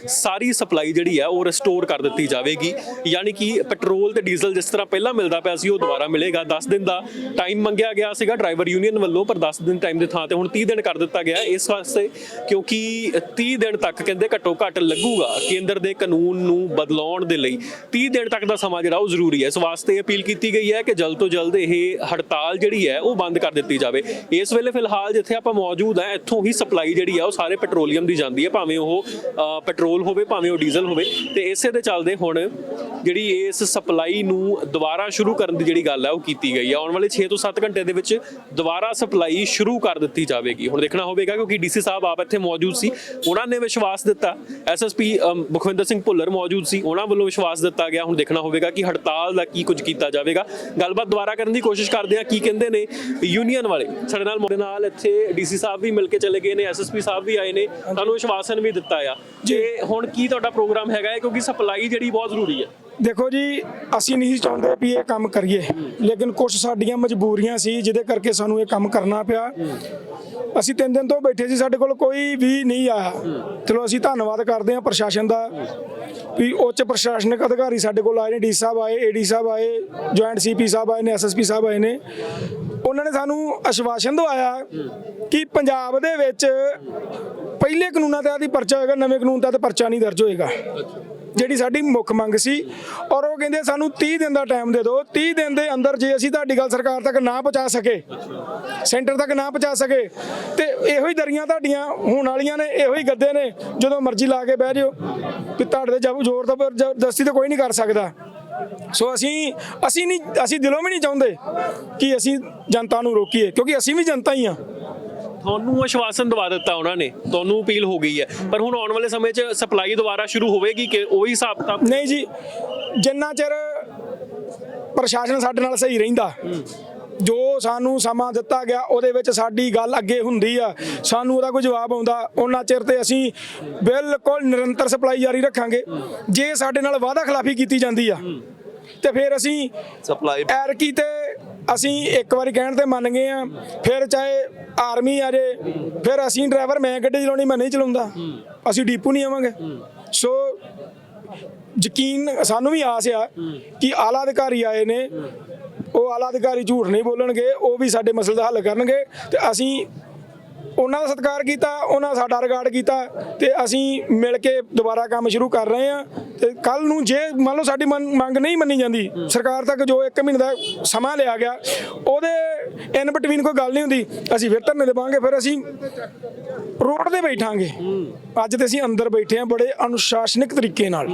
ਸਾਰੀ ਸਪਲਾਈ ਜਿਹੜੀ ਹੈ ਉਹ ਰਿਸਟੋਰ ਕਰ ਦਿੱਤੀ ਜਾਵੇਗੀ। ਯਾਨੀ ਕਿ ਪੈਟਰੋਲ ਤੇ ਡੀਜ਼ਲ ਜਿਸ ਤਰ੍ਹਾਂ ਪਹਿਲਾਂ ਮਿਲਦਾ ਪਿਆ ਸੀ ਉਹ ਦੁਬਾਰਾ ਮਿਲੇਗਾ। 10 ਦਿਨ ਦਾ ਟਾਈਮ ਮੰਗਿਆ ਗਿਆ ਸੀਗਾ ਡਰਾਈਵਰ ਯੂਨੀਅਨ ਵੱਲੋਂ, ਪਰ 10 ਦਿਨ ਟਾਈਮ ਦੇ ਥਾਂ ਤੇ ਹੁਣ 30 ਦਿਨ ਕਰ ਦਿੱਤਾ ਗਿਆ ਇਸ ਵਾਸਤੇ, ਕਿਉਂਕਿ 30 ਦਿਨ ਤੱਕ ਕਹਿੰਦੇ ਘੱਟੋ ਘੱਟ ਲੱਗੂਗਾ ਕੇਂਦਰ ਦੇ ਕਾਨੂੰਨ ਨੂੰ ਬਦਲਾਉਣ ਦੇ ਲਈ। 30 ਦਿਨ ਤੱਕ ਦਾ ਸਮਾਂ ਜਿਹੜਾ ਉਹ ਜ਼ਰੂਰੀ ਹੈ। ਇਸ ਵਾਸਤੇ ਅਪੀਲ ਕੀਤੀ ਗਈ ਹੈ ਕਿ ਜਲਦ ਤੋਂ ਜਲਦ ਇਹ ਹੜਤਾਲ ਜਿਹੜੀ ਹੈ ਉਹ ਬੰਦ ਕਰ ਦਿੱਤੀ ਜਾਵੇ। ਇਸ ਵੇਲੇ ਫਿਲਹਾਲ ਜਿੱਥੇ ਆਪਾਂ ਮੌਜੂਦ ਹਾਂ, ਇੱਥੋਂ ਹੀ ਸਪਲਾਈ ਜਿਹੜੀ ਆ ਉਹ ਸਾਰੇ ਪੈਟਰੋਲੀਅਮ ਦੀ ਜਾਂਦੀ ਹੈ। ਭਾਵੇਂ ਉਹ ਪੈਟਰੋਲ ਹੋਵੇ, ਭਾਵੇਂ ਉਹ ਡੀਜ਼ਲ ਹੋਵੇ। ਤੇ ਇਸੇ ਦੇ ਚੱਲਦੇ ਹੁਣ ਜਿਹੜੀ ਇਸ ਸਪਲਾਈ ਨੂੰ ਦੁਬਾਰਾ ਸ਼ੁਰੂ ਕਰਨ ਦੀ ਜਿਹੜੀ ਗੱਲ ਹੈ, ਉਹ ਕੀਤੀ ਗਈ ਹੈ। ਆਉਣ ਵਾਲੇ 6 ਤੋਂ 7 ਘੰਟੇ ਦੇ ਵਿੱਚ ਦੁਬਾਰਾ ਸਪਲਾਈ ਸ਼ੁਰੂ ਕਰ ਦਿੱਤੀ ਜਾਵੇਗੀ। ਹੁਣ ਦੇਖਣਾ ਹੋਵੇਗਾ ਕਿਉਂਕਿ ਡੀਸੀ ਸਾਹਿਬ ਆਪ ਇੱਥੇ ਮੌਜੂਦ ਸੀ। ਉਹਨਾਂ ਨੇ ਵਿਸ਼ਵਾਸ ਦਿੱਤਾ। ਐਸਐਸਪੀ ਮੁਖਵਿੰਦਰ ਸਿੰਘ ਭੁੱਲਰ ਮੌਜੂਦ ਸੀ। ਉਹਨਾਂ ਵੱਲੋਂ ਵਿਸ਼ਵਾਸ ਦਿੱਤਾ ਗਿਆ। ਹੁਣ ਦੇਖਣਾ ਹੋਵੇਗਾ ਕਿ ਹੜਤਾਲ ਹੜਤਾਲ ਦਾ ਕੀ ਕੁਝ ਕੀਤਾ ਜਾਵੇਗਾ। ਗੱਲਬਾਤ ਦੁਬਾਰਾ ਕਰਨ ਦੀ ਕੋਸ਼ਿਸ਼ ਕਰਦੇ ਹਾਂ। ਕੀ ਕਹਿੰਦੇ ਨੇ ਯੂਨੀਅਨ ਵਾਲੇ? ਸਾਡੇ ਨਾਲ ਮੋੜੇ ਨਾਲ ਇੱਥੇ ਡੀਸੀ ਸਾਹਿਬ ਵੀ ਮਿਲ ਕੇ ਚਲੇ ਗਏ ਨੇ ਐਸਐਸਪੀ ਸਾਹਿਬ ਵੀ ਆਏ ਨੇ। ਤੁਹਾਨੂੰ ਵਿਸ਼ਵਾਸਨ ਵੀ ਦਿੱਤਾ ਆ। ਜੇ। ਹੁਣ ਕੀ ਤੁਹਾਡਾ ਪ੍ਰੋਗਰਾਮ ਹੈਗਾ ਹੈ? ਕਿਉਂਕਿ ਸਪਲਾਈ ਜਿਹੜੀ ਬਹੁਤ ਜ਼ਰੂਰੀ ਹੈ। ਦੇਖੋ ਜੀ ਅਸੀਂ ਨਹੀਂ ਚਾਹੁੰਦੇ ਵੀ ਇਹ ਕੰਮ ਕਰੀਏ। ਲੇਕਿਨ ਕੁਝ ਸਾਡੀਆਂ ਮਜਬੂਰੀਆਂ ਸੀ ਜਿਹਦੇ ਕਰਕੇ ਸਾਨੂੰ ਇਹ ਕੰਮ ਕਰਨਾ ਪਿਆ। ਅਸੀਂ ਤਿੰਨ ਦਿਨ ਤੋਂ ਬੈਠੇ ਸੀ ਸਾਡੇ ਕੋਲ ਕੋਈ ਵੀ ਨਹੀਂ ਆਇਆ। ਚਲੋ ਅਸੀਂ ਧੰਨਵਾਦ ਕਰਦੇ ਹਾਂ ਪ੍ਰਸ਼ਾਸਨ ਦਾ। ਵੀ ਉੱਚ ਪ੍ਰਸ਼ਾਸਨਿਕ ਅਧਿਕਾਰੀ ਸਾਡੇ ਕੋਲ ਆਏ ਨੇ, ਡੀ ਸਾਹਿਬ ਆਏ ਏਡੀ ਸਾਹਿਬ ਆਏ, ਜੁਆਇੰਟ ਸੀਪੀ ਸਾਹਿਬ ਆਏ ਨੇ ਐਸਐਸਪੀ ਸਾਹਿਬ ਆਏ ਨੇ। ਉਹਨਾਂ ਨੇ ਸਾਨੂੰ ਆਸ਼ਵਾਸਨ ਦਵਾਇਆ ਕਿ ਪੰਜਾਬ ਦੇ ਵਿੱਚ ਪਹਿਲੇ ਕਾਨੂੰਨਾਂ ਤਹਿਤ ਹੀ ਪਰਚਾ ਹੋਏਗਾ, ਨਵੇਂ ਕਾਨੂੰਨ ਤਹਿਤ ਪਰਚਾ ਨਹੀਂ ਦਰਜ ਹੋਏਗਾ। ਜਿਹੜੀ ਸਾਡੀ ਮੁੱਖ ਮੰਗ ਸੀ ਔਰ ਉਹ ਕਹਿੰਦੇ ਸਾਨੂੰ 30 ਦਿਨ ਦਾ ਟਾਈਮ ਦੇ ਦਿਓ 30 ਦਿਨ ਦੇ ਅੰਦਰ ਜੇ ਅਸੀਂ ਤੁਹਾਡੀ ਗੱਲ ਸਰਕਾਰ ਤੱਕ ਨਾ ਪਹੁੰਚਾ ਸਕੇ, ਸੈਂਟਰ ਤੱਕ ਨਾ ਪਹੁੰਚਾ ਸਕੇ, ਤੇ ਇਹੋ ਹੀ ਦਰੀਆਂ ਤੁਹਾਡੀਆਂ ਹੋਣ ਵਾਲੀਆਂ ਨੇ, ਇਹੋ ਹੀ ਗੱਦੇ ਨੇ, ਜਦੋਂ ਮਰਜ਼ੀ ਲਾ ਕੇ ਬਹਿ ਜਿਓ, ਵੀ ਤੁਹਾਡੇ ਤੇ ਜਬ ਜ਼ੋਰ ਤਾਂ ਜ਼ਬਰਦਸਤੀ ਤਾਂ ਕੋਈ ਨਹੀਂ ਕਰ ਸਕਦਾ। ਸੋ ਅਸੀਂ ਅਸੀਂ ਨਹੀਂ, ਅਸੀਂ ਦਿਲੋਂ ਵੀ ਨਹੀਂ ਚਾਹੁੰਦੇ ਕਿ ਅਸੀਂ ਜਨਤਾ ਨੂੰ ਰੋਕੀਏ, ਕਿਉਂਕਿ ਅਸੀਂ ਵੀ ਜਨਤਾ ਹੀ ਆ। ਤੁਹਾਨੂੰ ਆਸ਼ਵਾਸਨ ਦਵਾ ਦਿੱਤਾ ਉਹਨਾਂ ਨੇ ਤੁਹਾਨੂੰ ਅਪੀਲ ਹੋ ਗਈ ਹੈ। ਪਰ ਹੁਣ ਆਉਣ ਵਾਲੇ ਸਮੇਂ 'ਚ ਸਪਲਾਈ ਦੁਬਾਰਾ ਸ਼ੁਰੂ ਹੋਵੇਗੀ ਕਿ ਉਹੀ ਹਿਸਾਬ ਕਿਤਾਬ ਨਹੀਂ ਜੀ ਜਿੰਨਾ ਚਿਰ ਪ੍ਰਸ਼ਾਸਨ ਸਾਡੇ ਨਾਲ ਸਹੀ ਰਹਿੰਦਾ ਜੋ ਸਾਨੂੰ ਸਮਾਂ ਦਿੱਤਾ ਗਿਆ ਉਹਦੇ ਵਿੱਚ ਸਾਡੀ ਗੱਲ ਅੱਗੇ ਹੁੰਦੀ ਆ ਸਾਨੂੰ ਉਹਦਾ ਕੋਈ ਜਵਾਬ ਆਉਂਦਾ ਉਹਨਾਂ ਚਿਰ ਤੇ ਅਸੀਂ ਬਿਲਕੁਲ ਨਿਰੰਤਰ ਸਪਲਾਈ ਜਾਰੀ ਰੱਖਾਂਗੇ। ਜੇ ਸਾਡੇ ਨਾਲ ਵਾਅਦਾ ਖਿਲਾਫੀ ਕੀਤੀ ਜਾਂਦੀ ਆ ਤੇ ਫਿਰ ਅਸੀਂ ਸਪਲਾਈ ਐਰਕੀ ਤੇ ਅਸੀਂ ਇੱਕ ਵਾਰੀ ਕਹਿਣ ਤੇ ਮੰਨ ਗਏ ਆ ਫਿਰ ਚਾਹੇ ਆਰਮੀ ਆ ਜੇ, ਫਿਰ ਅਸੀਂ ਡਰਾਈਵਰ ਮੈਂ ਗੱਡੀ ਚਲਾਉਣੀ, ਮੈਂ ਨਹੀਂ ਚਲਾਉਂਦਾ। ਅਸੀਂ ਡੀਪੂ ਨਹੀਂ ਆਵਾਂਗੇ। ਸੋ ਯਕੀਨ ਸਾਨੂੰ ਵੀ ਆਸ ਆ ਕਿ ਆਲਾ ਅਧਿਕਾਰੀ ਆਏ ਨੇ। ਉਹ ਆਲਾ ਅਧਿਕਾਰੀ ਝੂਠ ਨਹੀਂ ਬੋਲਣਗੇ, ਉਹ ਵੀ ਸਾਡੇ ਮਸਲੇ ਦਾ ਹੱਲ ਕਰਨਗੇ ਤੇ ਅਸੀਂ ਉਹਨਾਂ ਦਾ ਸਤਿਕਾਰ ਕੀਤਾ ਉਹਨਾਂ ਸਾਡਾ ਰਿਗਾਰਡ ਕੀਤਾ ਤੇ ਅਸੀਂ ਮਿਲ ਕੇ ਦੁਬਾਰਾ ਕੰਮ ਸ਼ੁਰੂ ਕਰ ਰਹੇ ਹਾਂ ਤੇ ਕੱਲ ਨੂੰ ਜੇ ਮੰਨ ਲਓ ਸਾਡੀ ਮੰਗ ਨਹੀਂ ਮੰਨੀ ਜਾਂਦੀ ਸਰਕਾਰ ਤੱਕ ਜੋ 1 ਮਹੀਨੇ ਦਾ ਸਮਾਂ ਲਿਆ ਗਿਆ ਉਹਦੇ ਇਨ ਬਿਟਵੀਨ ਕੋਈ ਗੱਲ ਨਹੀਂ ਹੁੰਦੀ ਅਸੀਂ ਫਿਰ ਧਰਨੇ ਦੇਵਾਂਗੇ ਫਿਰ ਅਸੀਂ ਰੋਡ ਤੇ ਬੈਠਾਂਗੇ। ਅੱਜ ਤੇ ਅਸੀਂ ਅੰਦਰ ਬੈਠੇ ਹਾਂ ਬੜੇ ਅਨੁਸ਼ਾਸਨਿਕ ਤਰੀਕੇ ਨਾਲ।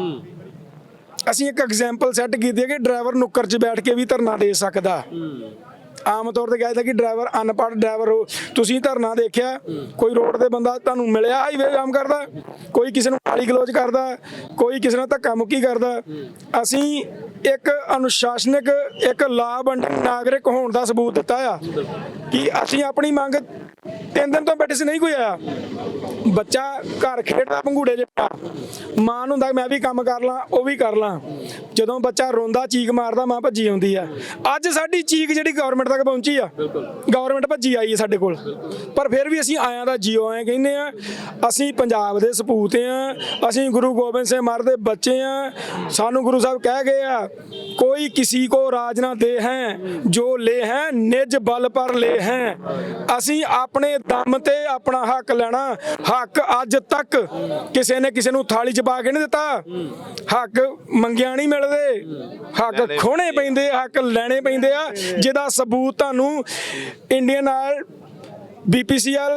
ਅਸੀਂ ਇੱਕ ਐਗਜ਼ਾਮਪਲ ਸੈੱਟ ਕੀਤੀ ਹੈ ਕਿ ਡਰਾਈਵਰ ਨੁੱਕਰ 'ਚ ਬੈਠ ਕੇ ਵੀ ਧਰਨਾ ਦੇ ਸਕਦਾ। ਆਮ ਤੌਰ ਤੇ ਕਹਿੰਦਾ ਕਿ ਡਰਾਈਵਰ ਅਨਪੜ੍ਹ ਡਰਾਈਵਰ ਹੋ। ਤੁਸੀਂ ਧਰਨਾ ਦੇਖਿਆ, ਕੋਈ ਰੋਡ ਤੇ ਬੰਦਾ ਤੁਹਾਨੂੰ ਮਿਲਿਆ ਹਾਈਵੇ ਜਾਮ ਕਰਦਾ, ਕੋਈ ਕਿਸੇ ਨੂੰ ਗਾਲੀ ਗਲੋਚ ਕਰਦਾ, ਕੋਈ ਕਿਸੇ ਨਾਲ ਧੱਕਾ ਮੁੱਕੀ ਕਰਦਾ। ਅਸੀਂ ਇੱਕ ਅਨੁਸ਼ਾਸਨਿਕ, ਇੱਕ ਲਾਭਵੰਡ ਨਾਗਰਿਕ ਹੋਣ ਦਾ ਸਬੂਤ ਦਿੱਤਾ ਆ ਕਿ ਅਸੀਂ ਆਪਣੀ ਮੰਗ ਤਿੰਨ ਦਿਨ ਤੋਂ ਬੈਠੇ ਸੀ, ਨਹੀਂ ਕੋਈ ਆਇਆ। ਬੱਚਾ ਘਰ ਖੇਡਦਾ ਪੰਗੂੜੇ ਜਿਹਾ ਪਿਆ। ਮਾਂ ਨੂੰ ਹੁੰਦਾ, ਮੈਂ ਵੀ ਕੰਮ ਕਰ ਲਾਂ, ਉਹ ਵੀ ਕਰ ਲਾਂ। ਜਦੋਂ ਬੱਚਾ ਰੋਂਦਾ, ਚੀਕ ਮਾਰਦਾ, ਮਾਂ ਭੱਜੀ ਆਉਂਦੀ ਆ। ਅੱਜ ਸਾਡੀ ਚੀਕ ਜਿਹੜੀ ਗਵਰਨਮੈਂਟ ਤੱਕ ਪਹੁੰਚੀ ਆ ਗਵਰਨਮੈਂਟ ਭੱਜੀ ਆਈ ਹੈ ਸਾਡੇ ਕੋਲ। ਪਰ ਫਿਰ ਵੀ ਅਸੀਂ ਆਇਆਂ ਦਾ ਜੀਓ ਆਏ ਕਹਿੰਦੇ ਆ, ਅਸੀਂ ਪੰਜਾਬ ਦੇ ਸਪੂਤ ਆ, ਅਸੀਂ ਗੁਰੂ ਗੋਬਿੰਦ ਸਿੰਘ ਮਹਾਰਾਜ ਦੇ ਬੱਚੇ ਆ। ਸਾਨੂੰ ਗੁਰੂ ਸਾਹਿਬ ਕਹਿ ਗਏ ਆ, ਕੋਈ ਕਿਸੇ ਕੋ ਰਾਜ ਨਾ ਦੇ ਹੈ, ਜੋ ਲੈ ਹੈ, ਨਿਜ ਬਲ ਪਰ ਲੈ ਹੈ। ਅਸੀਂ ਆਪ ਆਪਣੇ ਦਮ ਤੇ ਆਪਣਾ ਹੱਕ ਲੈਣਾ। ਹੱਕ ਅੱਜ ਤੱਕ ਕਿਸੇ ਨੇ ਕਿਸੇ ਨੂੰ ਥਾਲੀ ਚ ਪਾ ਕੇ ਨਹੀਂ ਦਿੱਤਾ। ਹੱਕ ਮੰਗਿਆ ਨਹੀਂ ਮਿਲਦੇ। ਹੱਕ ਖੋਣੇ ਪੈਂਦੇ ਹੱਕ ਲੈਣੇ ਪੈਂਦੇ ਆ। ਜਿਹਦਾ ਸਬੂਤ ਤੁਹਾਨੂੰ Indian oil BPCL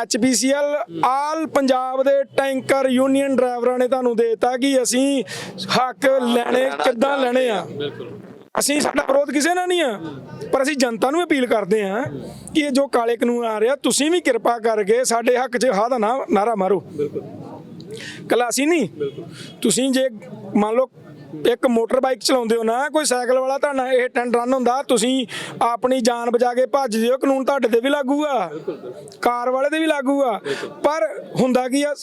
HPCL all Punjab ਦੇ ਟੈਂਕਰ ਯੂਨੀਅਨ ਡਰਾਈਵਰਾਂ ਨੇ ਤੁਹਾਨੂੰ ਦੇਤਾ ਕਿ ਅਸੀਂ ਹੱਕ ਲੈਣੇ ਕਿੱਦਾਂ ਲੈਣੇ ਆ। ਅਸੀਂ ਸਾਡਾ ਵਿਰੋਧ ਕਿਸੇ ਨਾਲ ਨਹੀਂ ਆ। ਪਰ ਅਸੀਂ ਜਨਤਾ ਨੂੰ ਅਪੀਲ ਕਰਦੇ ਆ ਕਿ ਇਹ ਜੋ ਕਾਲੇ ਕਾਨੂੰਨ ਆ ਰਿਹਾ, ਤੁਸੀਂ ਵੀ ਕਿਰਪਾ ਕਰਕੇ ਸਾਡੇ ਹੱਕ 'ਚ ਹਾਂ ਦਾ ਨਾ- ਨਾਰਾ ਮਾਰੋ। ਕੱਲਾ ਅਸੀਂ ਨਹੀਂ। ਤੁਸੀਂ ਜੇ ਮੰਨ ਲਓ ਇੱਕ ਮੋਟਰ ਬਾਈਕ ਚਲਾਉਂਦੇ ਹੋ ਨਾ, ਕੋਈ ਸਾਈਕਲ ਵਾਲਾ ਤੁਹਾਡਾ ਇਹ ਟੈਂਡ ਰਨ ਹੁੰਦਾ, ਤੁਸੀਂ ਆਪਣੀ ਜਾਨ ਬਚਾ ਕੇ ਭੱਜ ਜਿਓ, ਕਾਨੂੰਨ ਤੁਹਾਡੇ ਤੇ ਵੀ ਲਾਗੂ ਆ। ਕਾਰ ਵਾਲੇ ਤੇ ਵੀ ਲਾਗੂ ਆ। ਪਰ ਹੁੰਦਾ ਕੀ ਆ,